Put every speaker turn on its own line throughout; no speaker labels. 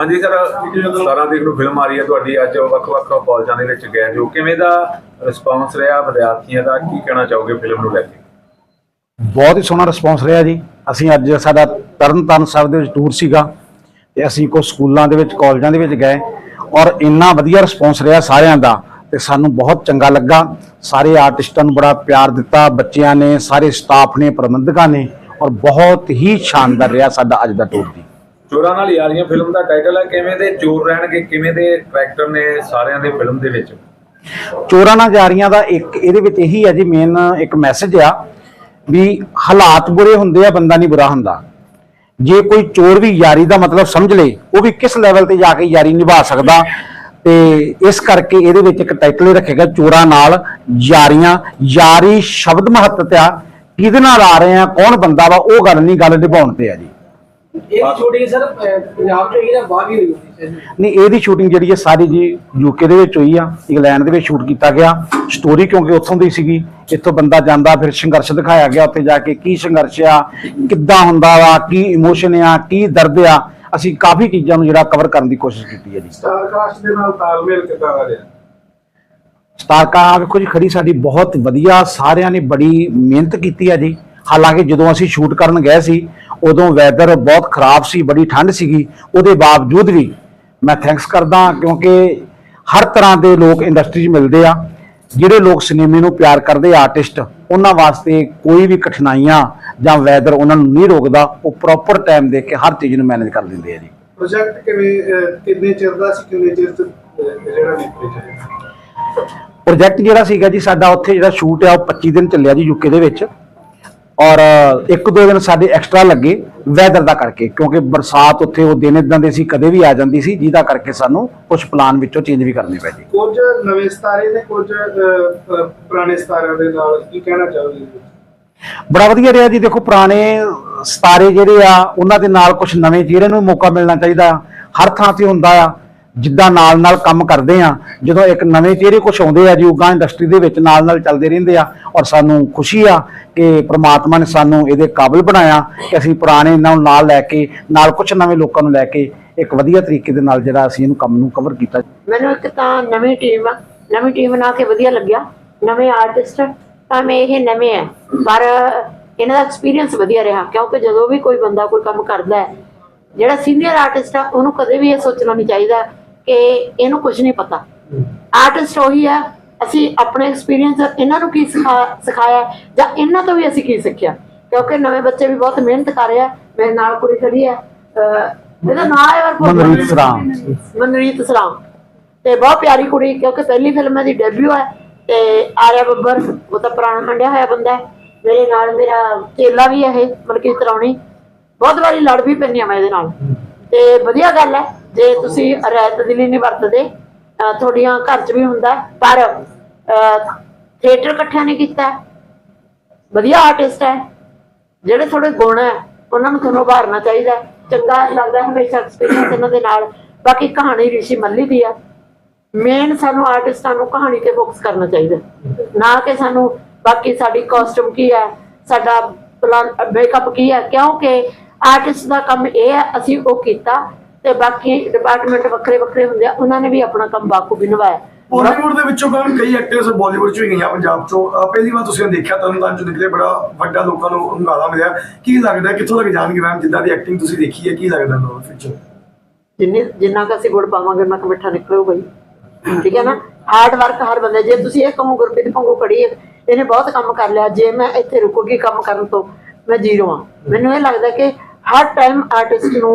ਹਾਂਜੀ ਸਰ 17 ਤਰੀਕ ਨੂੰ ਫਿਲਮ ਆ ਰਹੀ ਹੈ ਤੁਹਾਡੀ। ਅੱਜ ਵੱਖ-ਵੱਖ ਕਾਲਜਾਂ ਦੇ ਵਿੱਚ ਗਏ ਜੋ ਕਿਵੇਂ ਦਾ ਰਿਸਪਾਂਸ ਰਿਹਾ ਵਿਦਿਆਰਥੀਆਂ ਦਾ? ਕੀ ਕਹਿਣਾ ਚਾਹੋਗੇ ਫਿਲਮ ਨੂੰ ਲੈ ਕੇ?
ਬਹੁਤ ਹੀ ਸੋਹਣਾ ਰਿਸਪੌਂਸ ਰਿਹਾ ਜੀ। ਅਸੀਂ ਅੱਜ ਸਾਡਾ ਤਰਨਤਾਰਨ ਸਾਹਿਬ ਦੇ ਵਿੱਚ ਟੂਰ ਸੀਗਾ ਤੇ ਅਸੀਂ ਕੁਝ ਸਕੂਲਾਂ ਦੇ ਵਿੱਚ, ਕਾਲਜਾਂ ਦੇ ਵਿੱਚ ਗਏ ਔਰ ਇੰਨਾ ਵਧੀਆ ਰਿਸਪੌਂਸ ਰਿਹਾ ਸਾਰਿਆਂ ਦਾ ਤੇ ਸਾਨੂੰ ਬਹੁਤ ਚੰਗਾ ਲੱਗਾ। ਸਾਰੇ ਆਰਟਿਸਟਾਂ ਨੂੰ ਬੜਾ ਪਿਆਰ ਦਿੱਤਾ, ਬੱਚਿਆਂ ਨੇ, ਸਾਰੇ ਸਟਾਫ ਨੇ, ਪ੍ਰਬੰਧਕਾਂ ਨੇ ਔਰ ਬਹੁਤ ਹੀ ਸ਼ਾਨਦਾਰ ਰਿਹਾ ਸਾਡਾ ਅੱਜ ਦਾ ਟੂਰ ਜੀ।
ਚੋਰਾਂ ਨਾਲ ਯਾਰੀਆਂ ਫਿਲਮ ਦਾ ਟਾਈਟਲ ਹੈ ਕਿਵੇਂ ਦੇ ਚੋਰ ਰਹਿਣਗੇ, ਕਿਵੇਂ ਦੇ ਕਰੈਕਟਰ ਨੇ ਸਾਰਿਆਂ ਦੇ ਫਿਲਮ ਦੇ ਵਿੱਚ?
ਚੋਰਾਂ ਨਾਲ ਜਾਰੀਆਂ ਦਾ ਇੱਕ, ਇਹਦੇ ਵਿੱਚ ਇਹੀ ਹੈ ਜੀ ਮੇਨ ਇੱਕ ਮੈਸੇਜ ਆ ਵੀ ਹਾਲਾਤ ਬੁਰੇ ਹੁੰਦੇ ਆ, ਬੰਦਾ ਨਹੀਂ ਬੁਰਾ ਹੁੰਦਾ। ਜੇ ਕੋਈ ਚੋਰ ਵੀ ਯਾਰੀ ਦਾ ਮਤਲਬ ਸਮਝ ਲੇ, ਉਹ ਵੀ ਕਿਸ ਲੈਵਲ ਤੇ ਜਾ ਕੇ ਯਾਰੀ ਨਿਭਾ ਸਕਦਾ? ਤੇ ਇਸ ਕਰਕੇ ਇਹਦੇ ਵਿੱਚ ਇੱਕ ਟਾਈਟਲ ਹੀ ਰੱਖੇਗਾ, ਚੋਰਾਂ ਨਾਲ ਯਾਰੀਆਂ। ਯਾਰੀ ਸ਼ਬਦ ਮਹੱਤਤਾ ਕਿਹਦੇ ਨਾਲ ਆ ਰਹੇ ਆ, ਕੌਣ ਬੰਦਾ ਵਾ, ਉਹ ਗੱਲ ਨਹੀਂ, ਗੱਲ ਨਿਭਾਉਣ ਤੇ ਆ ਜੀ।
ਇਹ ਛੋਟੀ ਸਰ ਅਹ, ਪੰਜਾਬ ਚ ਹੋਈ ਨਾ ਬਾਹਰ ਵੀ ਹੋਈ ਹੋਈ ਸੀ
ਨਹੀਂ ਇਹਦੀ ਸ਼ੂਟਿੰਗ ਜਿਹੜੀ ਹੈ ਸਾਰੀ ਜੀ ਯੂਕੇ ਦੇ ਵਿੱਚ ਹੋਈ ਆ ਇੰਗਲੈਂਡ ਦੇ ਵਿੱਚ ਸ਼ੂਟ ਕੀਤਾ ਗਿਆ। ਸਟੋਰੀ ਕਿਉਂਕਿ ਉੱਥੋਂ ਦੀ ਸੀਗੀ? ਇੱਥੋਂ ਬੰਦਾ ਜਾਂਦਾ ਫਿਰ ਸੰਘਰਸ਼ ਦਿਖਾਇਆ ਗਿਆ ਉੱਥੇ ਜਾ ਕੇ ਕੀ ਸੰਘਰਸ਼ ਆ ਕਿੱਦਾਂ ਹੁੰਦਾ ਵਾ ਕੀ ਇਮੋਸ਼ਨ ਆ ਕੀ ਦਰਦ ਆ ਅਸੀਂ ਕਾਫੀ ਚੀਜ਼ਾਂ ਨੂੰ ਜਿਹੜਾ ਕਵਰ ਕਰਨ ਦੀ ਕੋਸ਼ਿਸ਼ ਕੀਤੀ ਹੈ ਜੀ।
ਸਟਾਰ ਕਾਸਟ ਦੇ ਨਾਲ ਤਾਲਮੇਲ ਕਿੱਦਾਂ ਦਾ ਰਿਹਾ?
ਸਟਾਰਕਾ ਵੇਖੋ ਜੀ ਖੜੀ ਸਾਡੀ ਬਹੁਤ ਵਧੀਆ ਸਾਰਿਆਂ ਨੇ ਬੜੀ ਮਿਹਨਤ ਕੀਤੀ ਆ ਜੀ। ਹਾਲਾਂਕਿ ਜਦੋਂ ਅਸੀਂ ਸ਼ੂਟ ਕਰਨ ਗਏ ਸੀ ਉਦੋਂ ਵੈਦਰ ਬਹੁਤ ਖਰਾਬ ਸੀ ਬੜੀ ਠੰਡ ਸੀਗੀ। ਉਹਦੇ ਬਾਵਜੂਦ ਵੀ ਮੈਂ ਥੈਂਕਸ ਕਰਦਾ ਕਿਉਂਕਿ ਹਰ ਤਰ੍ਹਾਂ ਦੇ ਲੋਕ ਇੰਡਸਟਰੀ 'ਚ ਮਿਲਦੇ ਆ। ਜਿਹੜੇ ਲੋਕ ਸਿਨੇਮੇ ਨੂੰ ਪਿਆਰ ਕਰਦੇ ਆਰਟਿਸਟ ਉਹਨਾਂ ਵਾਸਤੇ ਕੋਈ ਵੀ ਕਠਿਨਾਈਆਂ ਜਾਂ ਵੈਦਰ ਉਹਨਾਂ ਨੂੰ ਨਹੀਂ ਰੋਕਦਾ ਉਹ ਪ੍ਰੋਪਰ ਟਾਈਮ ਦੇ ਕੇ ਹਰ ਚੀਜ਼ ਨੂੰ ਮੈਨੇਜ ਕਰ ਦਿੰਦੇ ਆ ਜੀ।
ਪ੍ਰੋਜੈਕਟ ਕਿਵੇਂ ਕਿੰਨੇ ਚਿਰ ਦਾ ਸੀ ਕਿੰਨੇ ਚਿਰ ਜਿਹੜਾ ਨਿਕਲੇ
ਪ੍ਰੋਜੈਕਟ ਜਿਹੜਾ ਸੀਗਾ ਜੀ ਸਾਡਾ ਉੱਥੇ ਜਿਹੜਾ ਸ਼ੂਟ ਆ ਉਹ 25 ਦਿਨ ਚੱਲਿਆ ਜੀ ਯੂਕੇ ਦੇ ਵਿੱਚ। ਔਰ ਇੱਕ ਦੋ ਦਿਨ ਸਾਡੇ ਐਕਸਟਰਾ ਲੱਗੇ ਵੈਦਰ ਦਾ ਕਰਕੇ ਕਿਉਂਕਿ ਬਰਸਾਤ ਉੱਥੇ ਉਹ ਦਿਨ ਇਦਾਂ ਦੇ ਸੀ ਕਦੇ ਵੀ ਆ ਜਾਂਦੀ ਸੀ ਜਿਹਦਾ ਕਰਕੇ ਸਾਨੂੰ ਕੁਝ ਪਲਾਨ ਵਿੱਚੋਂ ਚੇਂਜ ਵੀ ਕਰਨੇ ਪਏ ਜੀ।
ਕੁਝ ਨਵੇਂ ਸਿਤਾਰੇ ਤੇ ਕੁਝ ਪੁਰਾਣੇ ਸਿਤਾਰਿਆਂ ਦੇ ਨਾਲ ਕੀ ਕਹਿਣਾ ਚਾਹੋਗੇ?
ਬੜਾ ਵਧੀਆ ਰਿਹਾ ਜੀ ਦੇਖੋ ਪੁਰਾਣੇ ਸਤਾਰੇ ਜਿਹੜੇ ਆ ਉਹਨਾਂ ਦੇ ਨਾਲ ਕੁਝ ਨਵੇਂ ਚਿਹਰੇ ਨੂੰ ਮੌਕਾ ਮਿਲਣਾ ਚਾਹੀਦਾ ਹਰ ਥਾਂ ਤੇ ਹੁੰਦਾ ਆ। ਜਿੱਦਾਂ ਨਾਲ ਨਾਲ ਕੰਮ ਕਰਦੇ ਆ, ਜਦੋਂ ਇੱਕ ਨਵੇਂ ਚਿਹਰੇ ਕੁਝ ਆਉਂਦੇ ਆ ਜੀ ਉਗਾ ਇੰਡਸਟਰੀ ਦੇ ਵਿੱਚ ਨਾਲ ਨਾਲ ਚੱਲਦੇ ਰਹਿੰਦੇ ਆ, ਔਰ ਸਾਨੂੰ ਖੁਸ਼ੀ ਆ ਕਿ ਪ੍ਰਮਾਤਮਾ ਨੇ ਸਾਨੂੰ ਇਹਦੇ ਕਾਬਿਲ ਬਣਾਇਆ ਕਿ ਅਸੀਂ ਪੁਰਾਣੇ ਇਹਨਾਂ ਨੂੰ ਨਾਲ ਲੈ ਕੇ, ਨਾਲ ਕੁਝ ਨਵੇਂ ਲੋਕਾਂ ਨੂੰ ਲੈ ਕੇ ਇੱਕ ਵਧੀਆ ਤਰੀਕੇ ਦੇ ਨਾਲ ਜਿਹੜਾ ਅਸੀਂ ਇਹਨੂੰ ਕੰਮ ਨੂੰ ਕਵਰ ਕੀਤਾ।
ਮੈਨੂੰ ਇੱਕ ਤਾਂ ਨਵੀਂ ਟੀਮ ਆ, ਨਵੀਂ ਟੀਮ ਬਣਾ ਕੇ ਵਧੀਆ ਲੱਗਿਆ, ਨਵੇਂ ਆਰਟਿਸਟ ਭਾਵੇਂ ਇਹ ਨਵੇਂ ਆ, ਪਰ ਇਹਨਾਂ ਦਾ ਐਕਸਪੀਰੀਅੰਸ ਵਧੀਆ ਰਿਹਾ, ਕਿਉਂਕਿ ਜਦੋਂ ਵੀ ਕੋਈ ਬੰਦਾ ਕੋਈ ਕੰਮ ਕਰਦਾ ਹੈ, ਜਿਹੜਾ ਸੀਨੀਅਰ ਆਰਟਿਸਟ ਆ, ਉਹਨੂੰ ਕਦੇ ਵੀ ਇਹ ਸੋਚਣਾ ਨਹੀਂ ਚਾਹੀਦਾ ਕਿ ਇਹਨੂੰ ਕੁਝ ਨਹੀਂ ਪਤਾ। ਆਰਟਿਸਟ ਉਹੀ ਆ ਅਸੀਂ ਆਪਣੇ ਐਕਸਪੀਰੀਅੰਸ ਇਹਨਾਂ ਨੂੰ ਕੀ ਸਿਖਾ- ਸਿਖਾਇਆ ਜਾਂ ਇਹਨਾਂ ਤੋਂ ਵੀ ਅਸੀਂ ਕੀ ਸਿੱਖਿਆ। ਕਿਉਂਕਿ ਨਵੇਂ ਬੱਚੇ ਵੀ ਬਹੁਤ ਮਿਹਨਤ ਕਰ ਰਹੇ ਆ ਮੇਰੇ ਨਾਲ ਕੁੜੀ ਖੜੀ ਆ ਅਹ ਇਹਦਾ ਨਾਮ ਹੈ
ਮਨਰੀਤ। ਸਰਾਮ।
ਮਨਰੀਤ ਸਰਾਮ। ਤੇ ਬਹੁਤ ਪਿਆਰੀ ਕੁੜੀ ਕਿਉਂਕਿ ਪਹਿਲੀ ਫਿਲਮ ਇਹਦੀ ਡੈਬਿਊ ਹੈ ਤੇ ਆਰਿਆ ਬੱਬਰ ਉਹ ਤਾਂ ਪੁਰਾਣਾ ਹੰਡਿਆ ਹੋਇਆ ਬੰਦਾ ਹੈ। ਮੇਰੇ ਨਾਲ ਮੇਰਾ ਚੇਲਾ ਵੀ ਹੈ ਇਹ ਮਲਕੀਤ ਰੌਣੀ ਬਹੁਤ ਵਾਰੀ ਲੜ ਵੀ ਪੈਂਦੀ ਆ ਮੈਂ ਇਹਦੇ ਨਾਲ। ਤੇ ਵਧੀਆ ਗੱਲ ਹੈ। ਜੇ ਤੁਸੀਂ ਰਹਿਤ ਦਿਲੀ ਨਹੀਂ ਵਰਤਦੇ ਤੁਹਾਡੀਆਂ ਘਰ 'ਚ ਵੀ ਹੁੰਦਾ ਹੈ, ਪਰ ਥੀਏਟਰ ਇਕੱਠਿਆਂ ਨੇ ਕੀਤਾ ਵਧੀਆ ਆਰਟਿਸਟ ਹੈ। ਜਿਹੜੇ ਥੋੜੇ ਗੁਣ ਹੈ ਉਹਨਾਂ ਨੂੰ ਤੁਹਾਨੂੰ ਉਭਾਰਨਾ ਚਾਹੀਦਾ ਚੰਗਾ ਲੱਗਦਾ ਹਮੇਸ਼ਾ ਐਕਸਪੀਰੀਅੰਸ ਇਹਨਾਂ ਦੇ ਨਾਲ। ਬਾਕੀ ਕਹਾਣੀ ਰਿਸ਼ੀ ਮੱਲੀ ਦੀ ਆ ਮੇਨ ਸਾਨੂੰ ਆਰਟਿਸਟਾਂ ਨੂੰ ਕਹਾਣੀ ਤੇ ਫੋਕਸ ਕਰਨਾ ਚਾਹੀਦਾ ਨਾ ਕਿ ਸਾਨੂੰ ਬਾਕੀ ਸਾਡੀ ਕਾਸਟਿਊਮ ਕੀ ਹੈ ਸਾਡਾ ਪਲਾਨ ਮੇਕਅਪ ਕੀ ਹੈ। ਕਿਉਂਕਿ ਆਰਟਿਸਟ ਦਾ ਕੰਮ ਇਹ ਹੈ ਅਸੀਂ ਉਹ ਕੀਤਾ ਤੇ ਬਾਕੀ ਡਿਪਾਰਟਮੈਂਟ ਵੱਖਰੇ ਵੱਖਰੇ ਹੁੰਦੇ ਆ ਉਹਨਾਂ ਨੇ ਵੀ ਆਪਣਾ ਕੰਮ ਬਾਖੂਬੀ ਨਿਭਾਇਆ।
ਬਾਲੀਵੁੱਡ ਦੇ ਵਿੱਚੋਂ ਕਾਰਨ ਕਈ ਐਕਟਰਸ ਬਾਲੀਵੁੱਡ ਚੋਂ ਹੀ ਗਈਆਂ ਪੰਜਾਬ ਚੋਂ? ਪਹਿਲੀ ਵਾਰ ਤੁਸੀਂ ਦੇਖਿਆ ਤਰਨ ਤਾਰਨ ਚੋਂ ਨਿਕਲੇ ਬੜਾ ਵੱਡਾ ਲੋਕਾਂ ਨੂੰ ਹੰਗਾਰਾ ਮਿਲਿਆ। ਕੀ ਲੱਗਦਾ ਕਿੱਥੋਂ ਤੱਕ ਜਾਣਗੇ ਮੈਮ ਜਿੱਦਾਂ ਦੀ ਐਕਟਿੰਗ ਤੁਸੀਂ ਦੇਖੀ ਹੈ ਕੀ ਲੱਗਦਾ ਤੁਹਾਨੂੰ ਫਿਊਚਰ
ਜਿੰਨੀ ਜਿੰਨਾ ਕੁ ਅਸੀਂ ਗੁੜ ਪਾਵਾਂਗੇ ਉਹਨਾਂ ਕੁ ਮਿੱਠਾ ਨਿਕਲੂਗਾ ਠੀਕ ਹੈ ਨਾ? ਹਾਰਡ ਵਰਕ ਹਰ ਬੰਦੇ ਜੇ ਤੁਸੀਂ ਇਹ ਕਹੋ ਗੁਰਪ੍ਰੀਤ ਪੰਗੂ ਹੈ ਇਹਨੇ ਬਹੁਤ ਕੰਮ ਕਰ ਲਿਆ। ਜੇ ਮੈਂ ਇੱਥੇ ਰੁਕੂਗੀ ਕੰਮ ਕਰਨ ਤੋਂ ਮੈਂ ਜ਼ੀਰੋ ਆ ਮੈਨੂੰ ਇਹ ਲੱਗਦਾ ਕਿ ਹਰ ਟਾਈਮ ਆਰਟਿਸਟ ਨੂੰ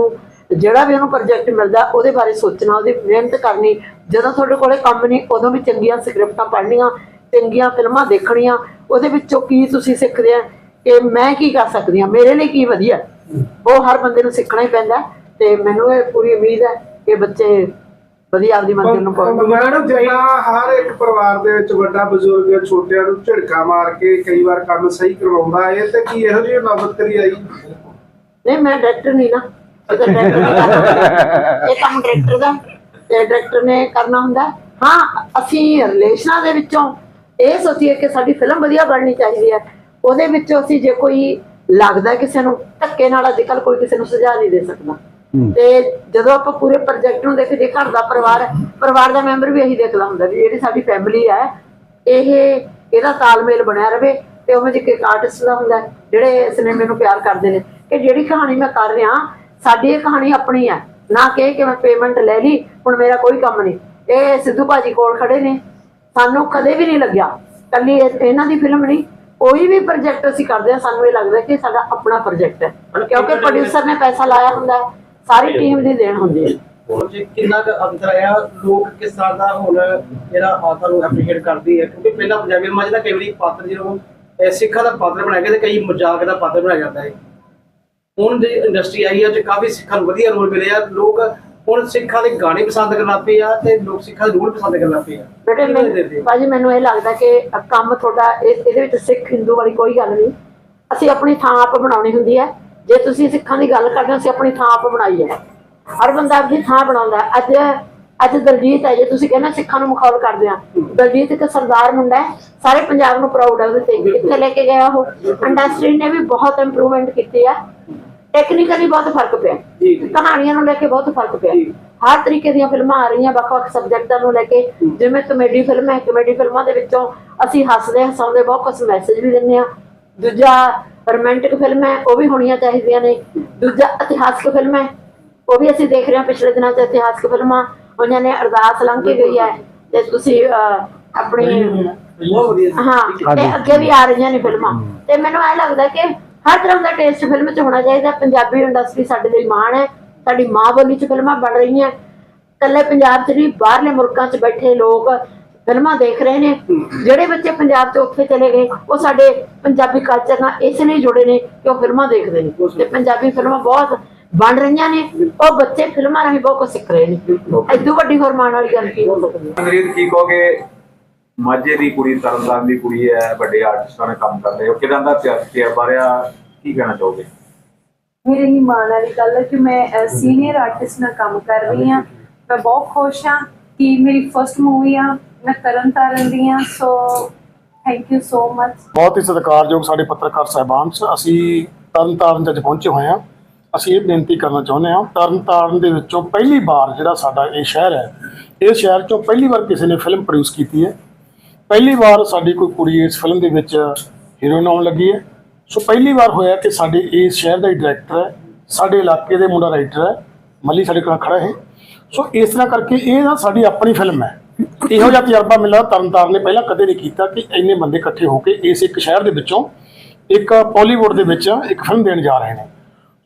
ਜਿਹੜਾ ਵੀ ਉਹਨੂੰ ਪ੍ਰੋਜੈਕਟ ਮਿਲਦਾ ਉਹਦੇ ਬਾਰੇ ਸੋਚਣਾ ਉਹਦੀ ਮਿਹਨਤ ਕਰਨੀ ਜਦੋਂ ਤੁਹਾਡੇ ਕੋਲੇ ਕੰਮ ਨਹੀਂ ਉਦੋਂ ਵੀ ਚੰਗੀਆਂ ਸਕ੍ਰਿਪਟਾਂ ਪੜ੍ਹਨੀਆਂ ਚੰਗੀਆਂ ਫਿਲਮਾਂ ਦੇਖਣੀਆਂ ਉਹਦੇ ਵਿੱਚੋਂ ਕੀ ਤੁਸੀਂ ਸਿੱਖਦੇ ਆ? ਕਿ ਮੈਂ ਕੀ ਕਰ ਸਕਦੀ ਹਾਂ? ਮੇਰੇ ਲਈ ਕੀ ਵਧੀਆ? ਉਹ ਹਰ ਬੰਦੇ ਨੂੰ ਸਿੱਖਣਾ ਹੀ ਪੈਂਦਾ ਤੇ ਮੈਨੂੰ ਇਹ ਪੂਰੀ ਉਮੀਦ ਹੈ ਕਿ ਬੱਚੇ ਵਧੀਆ ਆਪਦੀ ਮੰਜ਼ਿਲ ਨੂੰ ਪਹੁੰਚਣਗੇ
ਮੈਡਮ ਜਿੱਦਾਂ ਹਰ ਇੱਕ ਪਰਿਵਾਰ ਦੇ ਵਿੱਚ ਵੱਡਾ ਬਜ਼ੁਰਗ ਛੋਟਿਆਂ ਨੂੰ ਝਿੜਕਾ ਮਾਰ ਕੇ ਕਈ ਵਾਰ ਕੰਮ ਸਹੀ ਕਰਵਾਉਂਦਾ ਹੈ ਤੇ ਕੀ ਇਹੋ ਜਿਹੀ ਨੌਬਤ ਕਰੀ ਆਈ?
ਨਹੀਂ ਮੈਂ ਡਾਇਰੈਕਟਰ ਨਹੀਂ ਨਾ। ਇਹ ਤਾਂ ਡਾਇਰੈਕਟਰ ਦਾ ਤੇ ਡਾਇਰੈਕਟਰ ਨੇ ਕਰਨਾ ਹੁੰਦਾ। ਹਾਂ ਅਸੀਂ ਰਿਲੇਸ਼ਨਾਂ ਦੇ ਵਿੱਚੋਂ ਇਹ ਸੋਚੀਏ ਕਿ ਸਾਡੀ ਫਿਲਮ ਵਧੀਆ ਬਣਨੀ ਚਾਹੀਦੀ ਹੈ। ਉਹਦੇ ਵਿੱਚੋਂ ਅਸੀਂ ਜੇ ਕੋਈ ਲੱਗਦਾ ਕਿਸੇ ਨੂੰ ਧੱਕੇ ਨਾਲ ਅੱਜ ਕੱਲ ਕੋਈ ਕਿਸੇ ਨੂੰ ਸੁਝਾਅ ਨਹੀਂ ਦੇ ਸਕਦਾ। ਤੇ ਜਦੋਂ ਆਪਾਂ ਪੂਰੇ ਪ੍ਰੋਜੈਕਟ ਨੂੰ ਦੇਖਦੇ ਘਰ ਦਾ ਪਰਿਵਾਰ ਹੈ, ਪਰਿਵਾਰ ਦਾ ਮੈਂਬਰ ਵੀ ਇਹੀ ਦੇਖਦਾ ਹੁੰਦਾ ਵੀ ਜਿਹੜੀ ਸਾਡੀ ਫੈਮਿਲੀ ਹੈ ਇਹ ਇਹਦਾ ਤਾਲਮੇਲ ਬਣਿਆ ਰਵੇ ਤੇ ਉਹ ਜਿਹਾ ਆਰਟਿਸਟ ਦਾ ਹੁੰਦਾ ਜਿਹੜੇ ਸਿਨੇਮੇ ਨੂੰ ਪਿਆਰ ਕਰਦੇ ਨੇ। ਕਿ ਜਿਹੜੀ ਕਹਾਣੀ ਮੈਂ ਕਰ ਰਿਹਾ ਸਾਡੀ ਇਹ ਕਹਾਣੀ ਆਪਣੀ ਹੈ ਨਾ ਕਿ ਕਿ ਮੈਂ ਪੇਮੈਂਟ ਲੈ ਲਈ ਹੁਣ ਮੇਰਾ ਕੋਈ ਕੰਮ ਨਹੀਂ। ਇਹ ਸਿੱਧੂ ਭਾਜੀ ਕੋਲ ਖੜੇ ਨੇ। ਸਾਨੂੰ ਕਦੇ ਵੀ ਨਹੀਂ ਲੱਗਿਆ। ਕੱਲੀ ਇਹ- ਇਹਨਾਂ ਦੀ ਫਿਲਮ ਨਹੀਂ। ਕੋਈ ਵੀ ਪ੍ਰੋਜੈਕਟ ਅਸੀਂ ਕਰਦੇ ਹਾਂ ਸਾਨੂੰ ਇਹ ਲੱਗਦਾ ਕਿ ਸਾਡਾ ਆਪਣਾ ਪ੍ਰੋਜੈਕਟ ਹੈ। ਕਿਉਂਕਿ ਪ੍ਰੋਡਿਊਸਰ ਨੇ ਪੈਸਾ ਲਾਇਆ ਹੁੰਦਾ ਸਾਰੀ ਟੀਮ ਦੀ ਦੇਣ ਹੁੰਦੀ ਹੈ।
ਹੁਣ ਜੀ ਕਿੰਨਾ ਕੁ ਅੰਤਰ ਆਇਆ? ਲੋਕ ਕਿਸ ਤਰ੍ਹਾਂ ਦਾ ਹੁਣ ਜਿਹੜਾ ਆਥਰ ਨੂੰ ਐਪਰੀਸ਼ੀਏਟ ਕਰਦੀ ਹੈ? ਕਿਉਂਕਿ ਪਹਿਲਾਂ ਪੰਜਾਬੀ 'ਚ ਤਾਂ ਕਈ ਵਾਰੀ ਪਾਤਰ ਸਿੱਖਾਂ ਦਾ ਪਾਤਰ ਬਣਾਇਆ ਗਿਆ ਤੇ ਕਈ ਮਜ਼ਾਕ ਦਾ ਪਾਤਰ ਬਣਾਇਆ ਜਾਂਦਾ ਹੈ। ਹੁਣ ਦੀ ਇੰਡਸਟਰੀ ਆਈ ਹੈ ਤੇ ਕਾਫੀ ਸਿੱਖਾਂ ਨੂੰ ਵਧੀਆ ਰੋਲ ਮਿਲੇ ਆ ਲੋਕ ਹੁਣ ਸਿੱਖਾਂ ਦੇ ਗਾਣੇ ਪਸੰਦ ਕਰਨ ਲੱਗ ਪਏ ਆ ਤੇ ਲੋਕ ਸਿੱਖਾਂ ਦੇ ਰੋਲ ਪਸੰਦ ਕਰਨ ਲੱਗ ਪਏ ਆ।
ਬੇਟੇ ਮੈਨੂੰ? ਭਾਜੀ ਮੈਨੂੰ ਇਹ ਲੱਗਦਾ ਕਿ ਕੰਮ ਤੁਹਾਡਾ ਇਹ- ਇਹਦੇ ਵਿੱਚ ਸਿੱਖ ਹਿੰਦੂ ਵਾਲੀ ਕੋਈ ਗੱਲ ਨਹੀਂ। ਅਸੀਂ ਆਪਣੀ ਥਾਂ ਆਪ ਬਣਾਉਣੀ ਹੁੰਦੀ ਹੈ। ਜੇ ਤੁਸੀਂ ਸਿੱਖਾਂ ਦੀ ਗੱਲ ਕਰਦੇ ਹੋ ਅਸੀਂ ਆਪਣੀ ਥਾਂ ਆਪ ਬਣਾਈ ਹੈ ਹਰ ਬੰਦਾ ਆਪਣੀ ਥਾਂ ਬਣਾਉਂਦਾ। ਅੱਜ ਅੱਜ ਦਲਜੀਤ ਹੈ ਜੇ ਤੁਸੀਂ ਕਹਿੰਦੇ ਸਿੱਖਾਂ ਨੂੰ ਮਖੌਲ ਕਰਦੇ ਆ ਦਲਜੀਤ ਇੱਕ ਸਰਦਾਰ ਮੁੰਡਾ ਹੈ। ਸਾਰੇ ਪੰਜਾਬ ਨੂੰ ਪ੍ਰਾਊਡ ਹੈ ਉਹਦੇ ਤੇ। ਕਿੱਥੇ ਲੈ ਕੇ ਗਿਆ ਉਹ। ਇੰਡਸਟਰੀ ਨੇ ਵੀ ਬਹੁਤ ਇੰਪਰੂਵਮੈਂਟ ਕੀਤੀ ਹੈ। ਟੈਕਨੀਕਲੀ ਬਹੁਤ ਫ਼ਰਕ ਪਿਆ। ਕਹਾਣੀਆਂ ਨੂੰ ਲੈ ਕੇ ਬਹੁਤ ਫ਼ਰਕ ਪਿਆ। ਹਰ ਤਰੀਕੇ ਦੀਆਂ ਫਿਲਮਾਂ ਆ ਰਹੀਆਂ ਵੱਖ-ਵੱਖ ਸਬਜੈਕਟਾਂ ਨੂੰ ਲੈ ਕੇ। ਜਿਵੇਂ ਕਮੇਡੀ ਫਿਲਮ ਹੈ ਕਮੇਡੀ ਫਿਲਮਾਂ ਦੇ ਵਿੱਚੋਂ ਅਸੀਂ ਹੱਸਦੇ ਹਸਾਉਂਦੇ ਬਹੁਤ ਕੁਝ ਮੈਸੇਜ ਵੀ ਦਿੰਦੇ ਆ ਦੂਜਾ ਰੋਮਾਂਟਿਕ ਫਿਲਮ ਹੈ ਉਹ ਵੀ ਹੋਣੀਆਂ ਚਾਹੀਦੀਆਂ ਨੇ। ਦੂਜਾ ਇਤਿਹਾਸਕ ਫਿਲਮ ਹੈ ਉਹ ਵੀ ਅਸੀਂ ਦੇਖ ਰਹੇ ਹਾਂ ਪਿਛਲੇ ਦਿਨਾਂ 'ਚ ਇਤਿਹਾਸਕ ਫਿਲਮਾਂ। ਉਹਨਾਂ ਨੇ ਅਰਦਾਸ ਲੰਘ ਕੇ ਗਈ ਹੈ ਤੇ ਤੁਸੀਂ ਆਪਣੀ
ਬਹੁਤ ਵਧੀਆ ਜੀ।
ਹਾਂ ਤੇ ਅੱਗੇ ਵੀ ਆ ਰਹੀਆਂ ਨੇ ਫਿਲਮਾਂ। ਤੇ ਮੈਨੂੰ ਐ ਲੱਗਦਾ ਕਿ ਹਰ ਤਰ੍ਹਾਂ ਦਾ ਟੇਸਟ ਫਿਲਮ 'ਚ ਹੋਣਾ ਚਾਹੀਦਾ। ਪੰਜਾਬੀ ਇੰਡਸਟਰੀ ਸਾਡੇ ਲਈ ਮਾਣ ਹੈ। ਸਾਡੀ ਮਾਂ ਬੋਲੀ 'ਚ ਫਿਲਮਾਂ ਬਣ ਰਹੀਆਂ। ਇਕੱਲੇ ਪੰਜਾਬ 'ਚ ਨਹੀਂ ਬਾਹਰਲੇ ਮੁਲਕਾਂ 'ਚ ਬੈਠੇ ਲੋਕ ਫਿਲਮਾਂ ਦੇਖ ਰਹੇ ਨੇ। ਜਿਹੜੇ ਬੱਚੇ ਪੰਜਾਬ 'ਚ ਉੱਥੇ ਚਲੇ ਗਏ ਉਹ ਸਾਡੇ ਪੰਜਾਬੀ ਕਲਚਰ ਨਾਲ ਇਸ ਲਈ ਜੁੜੇ ਨੇ ਕਿ ਉਹ ਫਿਲਮਾਂ ਦੇਖਦੇ ਨੇ। ਤੇ ਪੰਜਾਬੀ ਫਿਲਮਾਂ ਬਹੁਤ ਬਣ ਰਹੀਆਂ ਨੇ। ਉਹ ਬੱਚੇ ਫਿਲਮਾਂ ਰਾਹੀਂ ਬਹੁਤ ਕੁਝ ਸਿੱਖ ਰਹੇ ਨੇ। ਐਦੂ ਵੱਡੀ ਹੋਰ ਮਾਣ ਵਾਲੀ ਗੱਲ ਕੀ ਹੋ ਸਕਦੀ ਹੈ?
ਅੰਗਰੇਜ਼ ਕੀ ਕਹੋਗੇ? ਮਾਝੇ ਦੀ ਕੁੜੀ ਤਰਨਤਾਰਨ ਦੀ ਕੁੜੀ ਹੈ ਵੱਡੇ ਆਰਟਿਸਟਾਂ ਨੇ ਕੰਮ ਕਰਦੇ ਹੋ ਕਿਦਾਂ ਦਾ ਤਜਰਬਾ ਰਿਹਾ? ਕੀ ਕਹਿਣਾ ਚਾਹੋਗੇ?
ਮੇਰੇ ਲਈ ਮਾਣ ਵਾਲੀ ਗੱਲ ਹੈ ਕਿ ਮੈਂ ਸੀਨੀਅਰ ਆਰਟਿਸਟ ਨਾਲ ਕੰਮ ਕਰ ਰਹੀ ਹਾਂ। ਮੈਂ ਬਹੁਤ ਖੁਸ਼ ਹਾਂ ਕਿ ਮੇਰੀ ਫਰਸਟ ਮੂਵੀ ਆ। ਮੈਂ ਤਰਨ ਤਾਰਨ ਦੀ ਹਾਂ so thank you so much
ਬਹੁਤ ਹੀ ਸਤਿਕਾਰਯੋਗ ਸਾਡੇ ਪੱਤਰਕਾਰ ਸਾਹਿਬਾਨ ਅਸੀਂ ਤਰਨਤਾਰਨ ਅੱਜ ਪਹੁੰਚੇ ਹੋਏ ਹਾਂ। ਅਸੀਂ ਇਹ ਬੇਨਤੀ ਕਰਨਾ ਚਾਹੁੰਦੇ ਹਾਂ ਤਰਨਤਾਰਨ ਦੇ ਵਿੱਚੋਂ ਪਹਿਲੀ ਵਾਰ ਜਿਹੜਾ ਸਾਡਾ ਇਹ ਸ਼ਹਿਰ ਹੈ ਇਹ ਸ਼ਹਿਰ 'ਚੋਂ ਪਹਿਲੀ ਵਾਰ ਕਿਸੇ ਨੇ ਫਿਲਮ ਪ੍ਰੋਡਿਊਸ ਕੀਤੀ ਹੈ। ਪਹਿਲੀ ਵਾਰ ਸਾਡੀ ਕੋਈ ਕੁੜੀ ਇਸ ਫਿਲਮ ਦੇ ਵਿੱਚ ਹੀਰੋਇਨ ਆਉਣ ਲੱਗੀ ਹੈ। ਸੋ ਪਹਿਲੀ ਵਾਰ ਹੋਇਆ ਕਿ ਸਾਡੇ ਇਸ ਸ਼ਹਿਰ ਦਾ ਹੀ ਡਾਇਰੈਕਟਰ ਹੈ, ਸਾਡੇ ਇਲਾਕੇ ਦੇ ਮੁੰਡਾ ਰਾਈਟਰ ਹੈ, ਮੱਲੀ ਸਾਡੇ ਕੋਲ ਖੜਾ ਹੈ। ਸੋ ਇਸ ਤਰ੍ਹਾਂ ਕਰਕੇ ਇਹ ਨਾ ਸਾਡੀ ਆਪਣੀ ਫਿਲਮ ਹੈ। ਇਹੋ ਜਿਹਾ ਤਜਰਬਾ ਮਿਲਿਆ ਤਰਨਤਾਰਨ ਨੇ ਪਹਿਲਾਂ ਕਦੇ ਨਹੀਂ ਕੀਤਾ ਕਿ ਇੰਨੇ ਬੰਦੇ ਇਕੱਠੇ ਹੋ ਕੇ ਇਸ ਇੱਕ ਸ਼ਹਿਰ ਦੇ ਵਿੱਚੋਂ ਇੱਕ ਪੋਲੀਵੁੱਡ ਦੇ ਵਿੱਚ ਇੱਕ ਫਿਲਮ ਦੇਣ ਜਾ ਰਹੇ ਨੇ।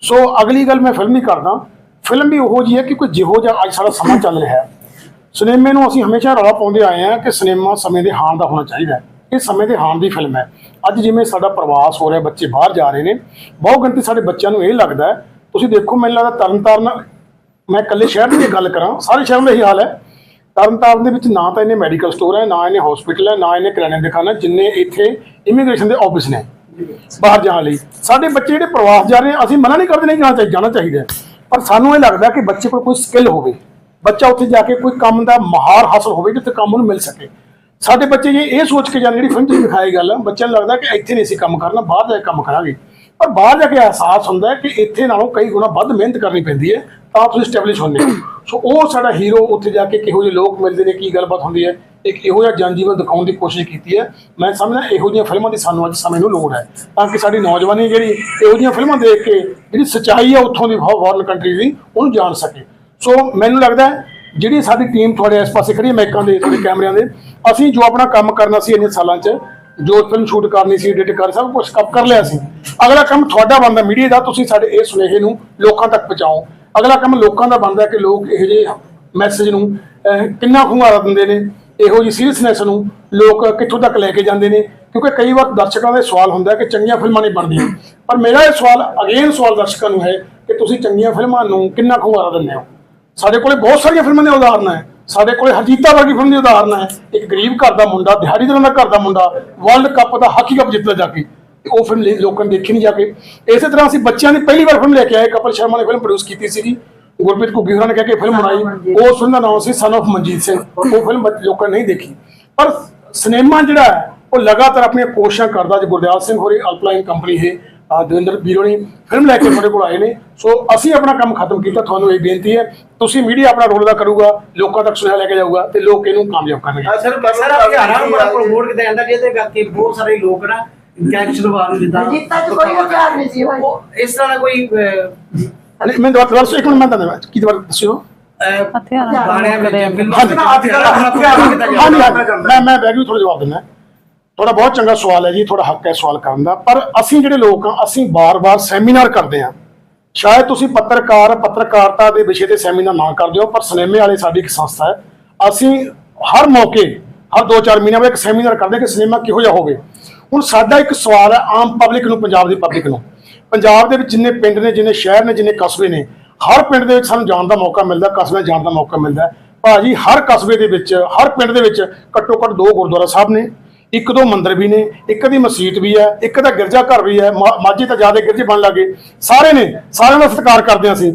ਸੋ ਅਗਲੀ ਗੱਲ ਮੈਂ ਫਿਲਮ ਹੀ ਕਰਦਾ। ਫਿਲਮ ਵੀ ਉਹੋ ਜੀ ਹੈ ਕਿ ਕੋਈ ਜਿਹੋ ਜਿਹਾ ਅੱਜ ਸਾਡਾ ਸਮਾਂ ਚੱਲ ਰਿਹਾ ਹੈ। ਸਿਨੇਮੇ ਨੂੰ ਅਸੀਂ ਹਮੇਸ਼ਾ ਰੌਲਾ ਪਾਉਂਦੇ ਆਏ ਹਾਂ ਕਿ ਸਿਨੇਮਾ ਸਮੇਂ ਦੇ ਹਾਣ ਦਾ ਹੋਣਾ ਚਾਹੀਦਾ ਹੈ। ਇਹ ਸਮੇਂ ਦੇ ਹਾਣ ਦੀ ਫਿਲਮ ਹੈ। ਅੱਜ ਜਿਵੇਂ ਸਾਡਾ ਪ੍ਰਵਾਸ ਹੋ ਰਿਹਾ ਬੱਚੇ ਬਾਹਰ ਜਾ ਰਹੇ ਨੇ ਬਹੁਤ ਗਿਣਤੀ ਸਾਡੇ ਬੱਚਿਆਂ ਨੂੰ ਇਹ ਲੱਗਦਾ ਤੁਸੀਂ ਦੇਖੋ ਮੈਨੂੰ ਲੱਗਦਾ ਤਰਨਤਾਰਨ ਮੈਂ ਇਕੱਲੇ ਸ਼ਹਿਰ ਦੀ ਜੇ ਗੱਲ ਕਰਾਂ ਸਾਰੇ ਸ਼ਹਿਰ ਦਾ ਇਹੀ ਹਾਲ ਹੈ। ਤਰਨਤਾਰਨ ਦੇ ਵਿੱਚ ਨਾ ਤਾਂ ਇਹਨੇ ਮੈਡੀਕਲ ਸਟੋਰ ਹੈ ਨਾ ਇਹਨੇ ਹਸਪੀਟਲ ਹੈ ਨਾ ਇਹਨੇ ਕਿਰਾਣੇ ਦੀ ਦੁਕਾਨ ਹੈ ਜਿੰਨੇ ਇੱਥੇ ਇਮੀਗ੍ਰੇਸ਼ਨ ਦੇ ਆਫਿਸ ਨੇ ਬਾਹਰ ਜਾਣ ਲਈ। ਸਾਡੇ ਬੱਚੇ ਜਿਹੜੇ ਪ੍ਰਵਾਸ ਜਾ ਰਹੇ ਆ, ਅਸੀਂ ਮਨਾ ਨਹੀਂ ਕਰਦੇ ਨਹੀਂ ਜਾਣਾ ਚਾਹੀਦਾ ਜਾਣਾ ਚਾਹੀਦਾ ਪਰ ਸਾਨੂੰ ਇਹ ਲੱਗਦਾ ਕਿ ਬੱਚੇ ਕੋਲ ਕੋਈ ਸਕਿੱਲ ਹੋਵੇ। ਬੱਚਾ ਉੱਥੇ ਜਾ ਕੇ ਕੋਈ ਕੰਮ ਦਾ ਮਹਾਰ ਹਾਸਲ ਹੋਵੇ ਜਿੱਥੇ ਕੰਮ ਉਹਨੂੰ ਮਿਲ ਸਕੇ। ਸਾਡੇ ਬੱਚੇ ਜੇ ਇਹ ਸੋਚ ਕੇ ਜਾਣ ਜਿਹੜੀ ਫਿਲਮ 'ਚ ਦਿਖਾਈ ਗੱਲ ਆ, ਬੱਚਿਆਂ ਨੂੰ ਲੱਗਦਾ ਕਿ ਇੱਥੇ ਨਹੀਂ ਅਸੀਂ ਕੰਮ ਕਰਨਾ ਬਾਹਰ ਜਾ ਕੇ ਕੰਮ ਕਰਾਂਗੇ। ਪਰ ਬਾਹਰ ਜਾ ਕੇ ਅਹਿਸਾਸ ਹੁੰਦਾ ਕਿ ਇੱਥੇ ਨਾਲੋਂ ਕਈ ਗੁਣਾ ਵੱਧ ਮਿਹਨਤ ਕਰਨੀ ਪੈਂਦੀ ਹੈ ਤਾਂ ਤੁਸੀਂ ਸਟੈਬਲਿਸ਼ ਹੁੰਦੇ ਹੋ। ਸੋ ਉਹ ਸਾਡਾ ਹੀਰੋ ਉੱਥੇ ਜਾ ਕੇ ਕਿਹੋ ਜਿਹੇ ਲੋਕ ਮਿਲਦੇ ਨੇ ਕੀ ਗੱਲਬਾਤ ਹੁੰਦੀ ਹੈ ਇੱਕ ਇਹੋ ਜਿਹਾ ਜਨਜੀਵਨ ਦਿਖਾਉਣ ਦੀ ਕੋਸ਼ਿਸ਼ ਕੀਤੀ ਹੈ। ਮੈਂ ਸਮਝਦਾ ਇਹੋ ਜਿਹੀਆਂ ਫਿਲਮਾਂ ਦੀ ਸਾਨੂੰ ਅੱਜ ਸਮੇਂ ਨੂੰ ਲੋੜ ਹੈ ਤਾਂ ਕਿ ਸਾਡੀ ਨੌਜਵਾਨੀ ਜਿਹੜੀ ਇਹੋ ਜਿਹੀਆਂ ਫਿਲਮਾਂ ਦੇਖ ਕੇ ਜਿਹੜੀ ਸੱਚਾਈ ਹੈ ਉੱਥੋਂ ਦੀ ਫੋਰਨ ਕੰਟਰੀ ਦੀ ਉਹਨੂੰ ਜਾਣ ਸਕੇ। ਸੋ ਮੈਨੂੰ ਲੱਗਦਾ ਜਿਹੜੀ ਸਾਡੀ ਟੀਮ ਤੁਹਾਡੇ ਇਸ ਪਾਸੇ ਖੜੀ ਹੈ, ਮਾਈਕਾਂ ਦੇ, ਤੁਹਾਡੇ ਕੈਮਰਿਆਂ ਦੇ, ਅਸੀਂ ਜੋ ਆਪਣਾ ਕੰਮ ਕਰਨਾ ਸੀ ਇੰਨੇ ਸਾਲਾਂ 'ਚ, ਜੋ ਫਿਲਮ ਸ਼ੂਟ ਕਰਨੀ ਸੀ ਐਡਿਟ ਕਰ ਸਭ ਕੁਝ ਕੱਪ ਕਰ ਲਿਆ ਸੀ। ਅਗਲਾ ਕੰਮ ਤੁਹਾਡਾ ਬਣਦਾ ਮੀਡੀਆ ਦਾ, ਤੁਸੀਂ ਸਾਡੇ ਇਹ ਸੁਨੇਹੇ ਨੂੰ ਲੋਕਾਂ ਤੱਕ ਪਹੁੰਚਾਓ। ਅਗਲਾ ਕੰਮ ਲੋਕਾਂ ਦਾ ਬਣਦਾ ਕਿ ਲੋਕ ਇਹੋ ਜਿਹੇ ਮੈਸੇਜ ਨੂੰ ਕਿੰਨਾ ਖੁੰਗਾਰਾ ਦਿੰਦੇ ਨੇ, ਇਹੋ ਜਿਹੀ ਸੀਰੀਅਸਨੈਸ ਨੂੰ ਲੋਕ ਕਿੱਥੋਂ ਤੱਕ ਲੈ ਕੇ ਜਾਂਦੇ ਨੇ, ਕਿਉਂਕਿ ਕਈ ਵਾਰ ਦਰਸ਼ਕਾਂ ਦਾ ਇਹ ਸਵਾਲ ਹੁੰਦਾ ਕਿ ਚੰਗੀਆਂ ਫਿਲਮਾਂ ਨਹੀਂ ਬਣਦੀਆਂ। ਪਰ ਮੇਰਾ ਇਹ ਸਵਾਲ, ਅਗੇਨ ਸਵਾਲ ਦਰਸ਼ਕਾਂ ਨੂੰ ਹੈ ਕਿ ਤੁਸੀਂ ਚੰਗੀਆਂ ਫਿਲਮਾਂ ਨੂੰ ਕਿੰਨਾ ਖੁੰਗਾਰਾ ਦਿੰਦੇ ਹੋ? ਸਾਡੇ ਕੋਲੇ ਬਹੁਤ ਸਾਰੀਆਂ ਫਿਲਮਾਂ ਦੇ ਉਦਾਹਰਨ ਹੈ। ਸਾਡੇ ਕੋਲੇ ਹਰਜੀਤਾ ਵਰਗੀ ਫਿਲਮ ਦੀ ਉਦਾਹਰਨ ਹੈ। ਇੱਕ ਗਰੀਬ ਘਰ ਦਾ ਮੁੰਡਾ ਦਿਹਾੜੀਦਾਰਾਂ ਦਾ ਘਰ ਦਾ ਮੁੰਡਾ ਵਰਲਡ ਕੱਪ ਦਾ ਹਾਕੀ ਕੱਪ ਜਿੱਤਦਾ ਜਾ ਕੇ। ਉਹ ਫਿਲਮ ਲੋਕਾਂ ਨੇ ਦੇਖੀ ਨਹੀਂ ਜਾ ਕੇ। ਇਸੇ ਤਰ੍ਹਾਂ ਅਸੀਂ ਬੱਚਿਆਂ ਦੀ ਪਹਿਲੀ ਵਾਰ ਫਿਲਮ ਲੈ ਕੇ ਆਏ ਕਪਲ ਸ਼ਰਮਾ ਨੇ ਫਿਲਮ ਪ੍ਰੋਡਿਊਸ ਕੀਤੀ ਸੀਗੀ। ਗੁਰਪ੍ਰੀਤ ਘੁੱਗੀ ਹੋਰਾਂ ਨੇ ਕਹਿ ਕੇ ਫਿਲਮ ਬਣਾਈ। ਉਸ ਫਿਲਮ ਦਾ ਨਾਮ ਸੀ ਸਨ of ਮਨਜੀਤ ਸਿੰਘ। ਉਹ ਫਿਲਮ ਲੋਕਾਂ ਨੇ ਨਹੀਂ ਦੇਖੀ। ਪਰ ਸਿਨੇਮਾ ਜਿਹੜਾ ਹੈ ਉਹ ਲਗਾਤਾਰ ਆਪਣੀਆਂ ਕੋਸ਼ਿਸ਼ਾਂ ਕਰਦਾ। ਜੀ ਗੁਰਦਿਆਲ ਸਿੰਘ ਹੋਰੀ ਅਲਪਲਾਈਨ ਕੰਪਨੀ ਹੈ। ਆ ਦਵਿੰਦਰ ਵੀਰੋ ਨੇ ਫਿਲਮ ਲੈ ਕੇ ਤੁਹਾਡੇ ਕੋਲ ਆਏ ਨੇ ਸੋ ਅਸੀਂ ਆਪਣਾ ਕੰਮ ਖਤਮ ਕੀਤਾ ਤੁਹਾਨੂੰ ਇਹ ਬੇਨਤੀ ਹੈ ਤੁਸੀਂ ਮੀਡੀਆ ਆਪਣਾ ਰੋਲ ਅਦਾ ਕਰੂਗਾ ਲੋਕਾਂ ਤੱਕ ਸੁਨੇਹਾ ਲੈ ਕੇ ਜਾਊਗਾ ਤੇ ਲੋਕ ਇਹਨੂੰ ਕਾਮਯਾਬ ਕਰਨਗੇ
ਸਰ ਸਰ ਹਰਿਆਣਾ ਨੂੰ ਬੜਾ ਪ੍ਰਮੋਟ ਕੀਤਾ ਜਾਂਦਾ ਜਿਹਦੇ ਕਰਕੇ ਬਹੁਤ ਸਾਰੇ ਲੋਕ ਨਾ ਗੈਂਗਸਟਰਵਾਦ ਨੂੰ ਜਿੱਦਾਂ
ਜਿੱਤਾਂ 'ਚ ਕੋਈ ਹਥਿਆਰ ਨਹੀਂ ਸੀ ਹੋਏ।
ਉਹ ਇਸ ਤਰ੍ਹਾਂ ਦਾ ਕੋਈ
ਮੈਂ ਦੁਬਾਰਾ ਦੱਸੋ ਇੱਕ ਮਿੰਟ ਮੈਂ ਤੁਹਾਨੂੰ ਕੀ ਦੁਬਾਰਾ ਦੱਸਿਓ
ਅਹ, ਗਾਣਿਆਂ ਵਿੱਚ ਫਿਲਮਾਂ
ਹਾਂਜੀ।
ਵਿੱਚ ਹਥਿਆਰ ਜਾਂਦਾ
ਹਾਂਜੀ ਮੈਂ ਮੈਂ ਬੈਗ ਵੀ ਥੋੜਾ ਜਵਾਬ ਦਿੰਦਾ ਤੁਹਾਡਾ ਬਹੁਤ ਚੰਗਾ ਸਵਾਲ ਹੈ ਜੀ ਤੁਹਾਡਾ ਹੱਕ ਹੈ ਸਵਾਲ ਕਰਨ ਦਾ। ਪਰ ਅਸੀਂ ਜਿਹੜੇ ਲੋਕ ਆ ਅਸੀਂ ਬਾਰ-ਬਾਰ ਸੈਮੀਨਾਰ ਕਰਦੇ ਆ ਸ਼ਾਇਦ ਤੁਸੀਂ ਪੱਤਰਕਾਰ, ਪੱਤਰਕਾਰਤਾ ਦੇ ਵਿਸ਼ੇ ਤੇ ਸੈਮੀਨਾਰ ਨਾ ਕਰਦੇ ਹੋ, ਪਰ ਸਿਨੇਮੇ ਵਾਲੇ ਸਾਡੀ ਇੱਕ ਸੰਸਥਾ ਹੈ। ਅਸੀਂ ਹਰ ਮੌਕੇ, ਹਰ 2-4 ਮਹੀਨਿਆਂ ਬਾਅਦ ਇੱਕ ਸੈਮੀਨਾਰ ਕਰਦੇ ਹਾਂ ਕਿ ਸਿਨੇਮਾ ਕਿਹੋ ਜਿਹਾ ਹੋਵੇ। ਹੁਣ ਸਾਡਾ ਇੱਕ ਸਵਾਲ ਹੈ ਆਮ ਪਬਲਿਕ ਨੂੰ, ਪੰਜਾਬ ਦੀ ਪਬਲਿਕ ਨੂੰ। ਪੰਜਾਬ ਦੇ ਵਿੱਚ ਜਿੰਨੇ ਪਿੰਡ ਨੇ, ਜਿੰਨੇ ਸ਼ਹਿਰ ਨੇ, ਜਿੰਨੇ ਕਸਬੇ ਨੇ, ਹਰ ਪਿੰਡ ਦੇ ਵਿੱਚ ਸਾਨੂੰ ਜਾਣ ਦਾ ਮੌਕਾ ਮਿਲਦਾ ਕਸਬੇ ਜਾਣ ਦਾ ਮੌਕਾ ਮਿਲਦਾ ਹੈ। ਭਾਜੀ, ਹਰ ਕਸਬੇ ਦੇ ਵਿੱਚ, ਹਰ ਪਿੰਡ ਦੇ ਵਿੱਚ ਘੱਟੋ ਘੱਟ ਦੋ ਗੁਰਦੁਆਰਾ ਸਾਹਿਬ ਨੇ। ਇੱਕ ਦੋ ਮੰਦਿਰ ਵੀ ਨੇ, ਇੱਕ ਦੀ ਮਸਜਿਦ ਵੀ ਹੈ, ਇੱਕ ਦਾ ਗਿਰਜਾ ਘਰ ਵੀ ਹੈ, ਮਾ- ਮਾਝੇ ਤਾਂ ਜ਼ਿਆਦਾ ਗਿਰਜੇ ਬਣ ਲੱਗੇ। ਸਾਰੇ ਨੇ, ਸਾਰਿਆਂ ਦਾ ਸਤਿਕਾਰ ਕਰਦੇ ਹਾਂ ਅਸੀਂ।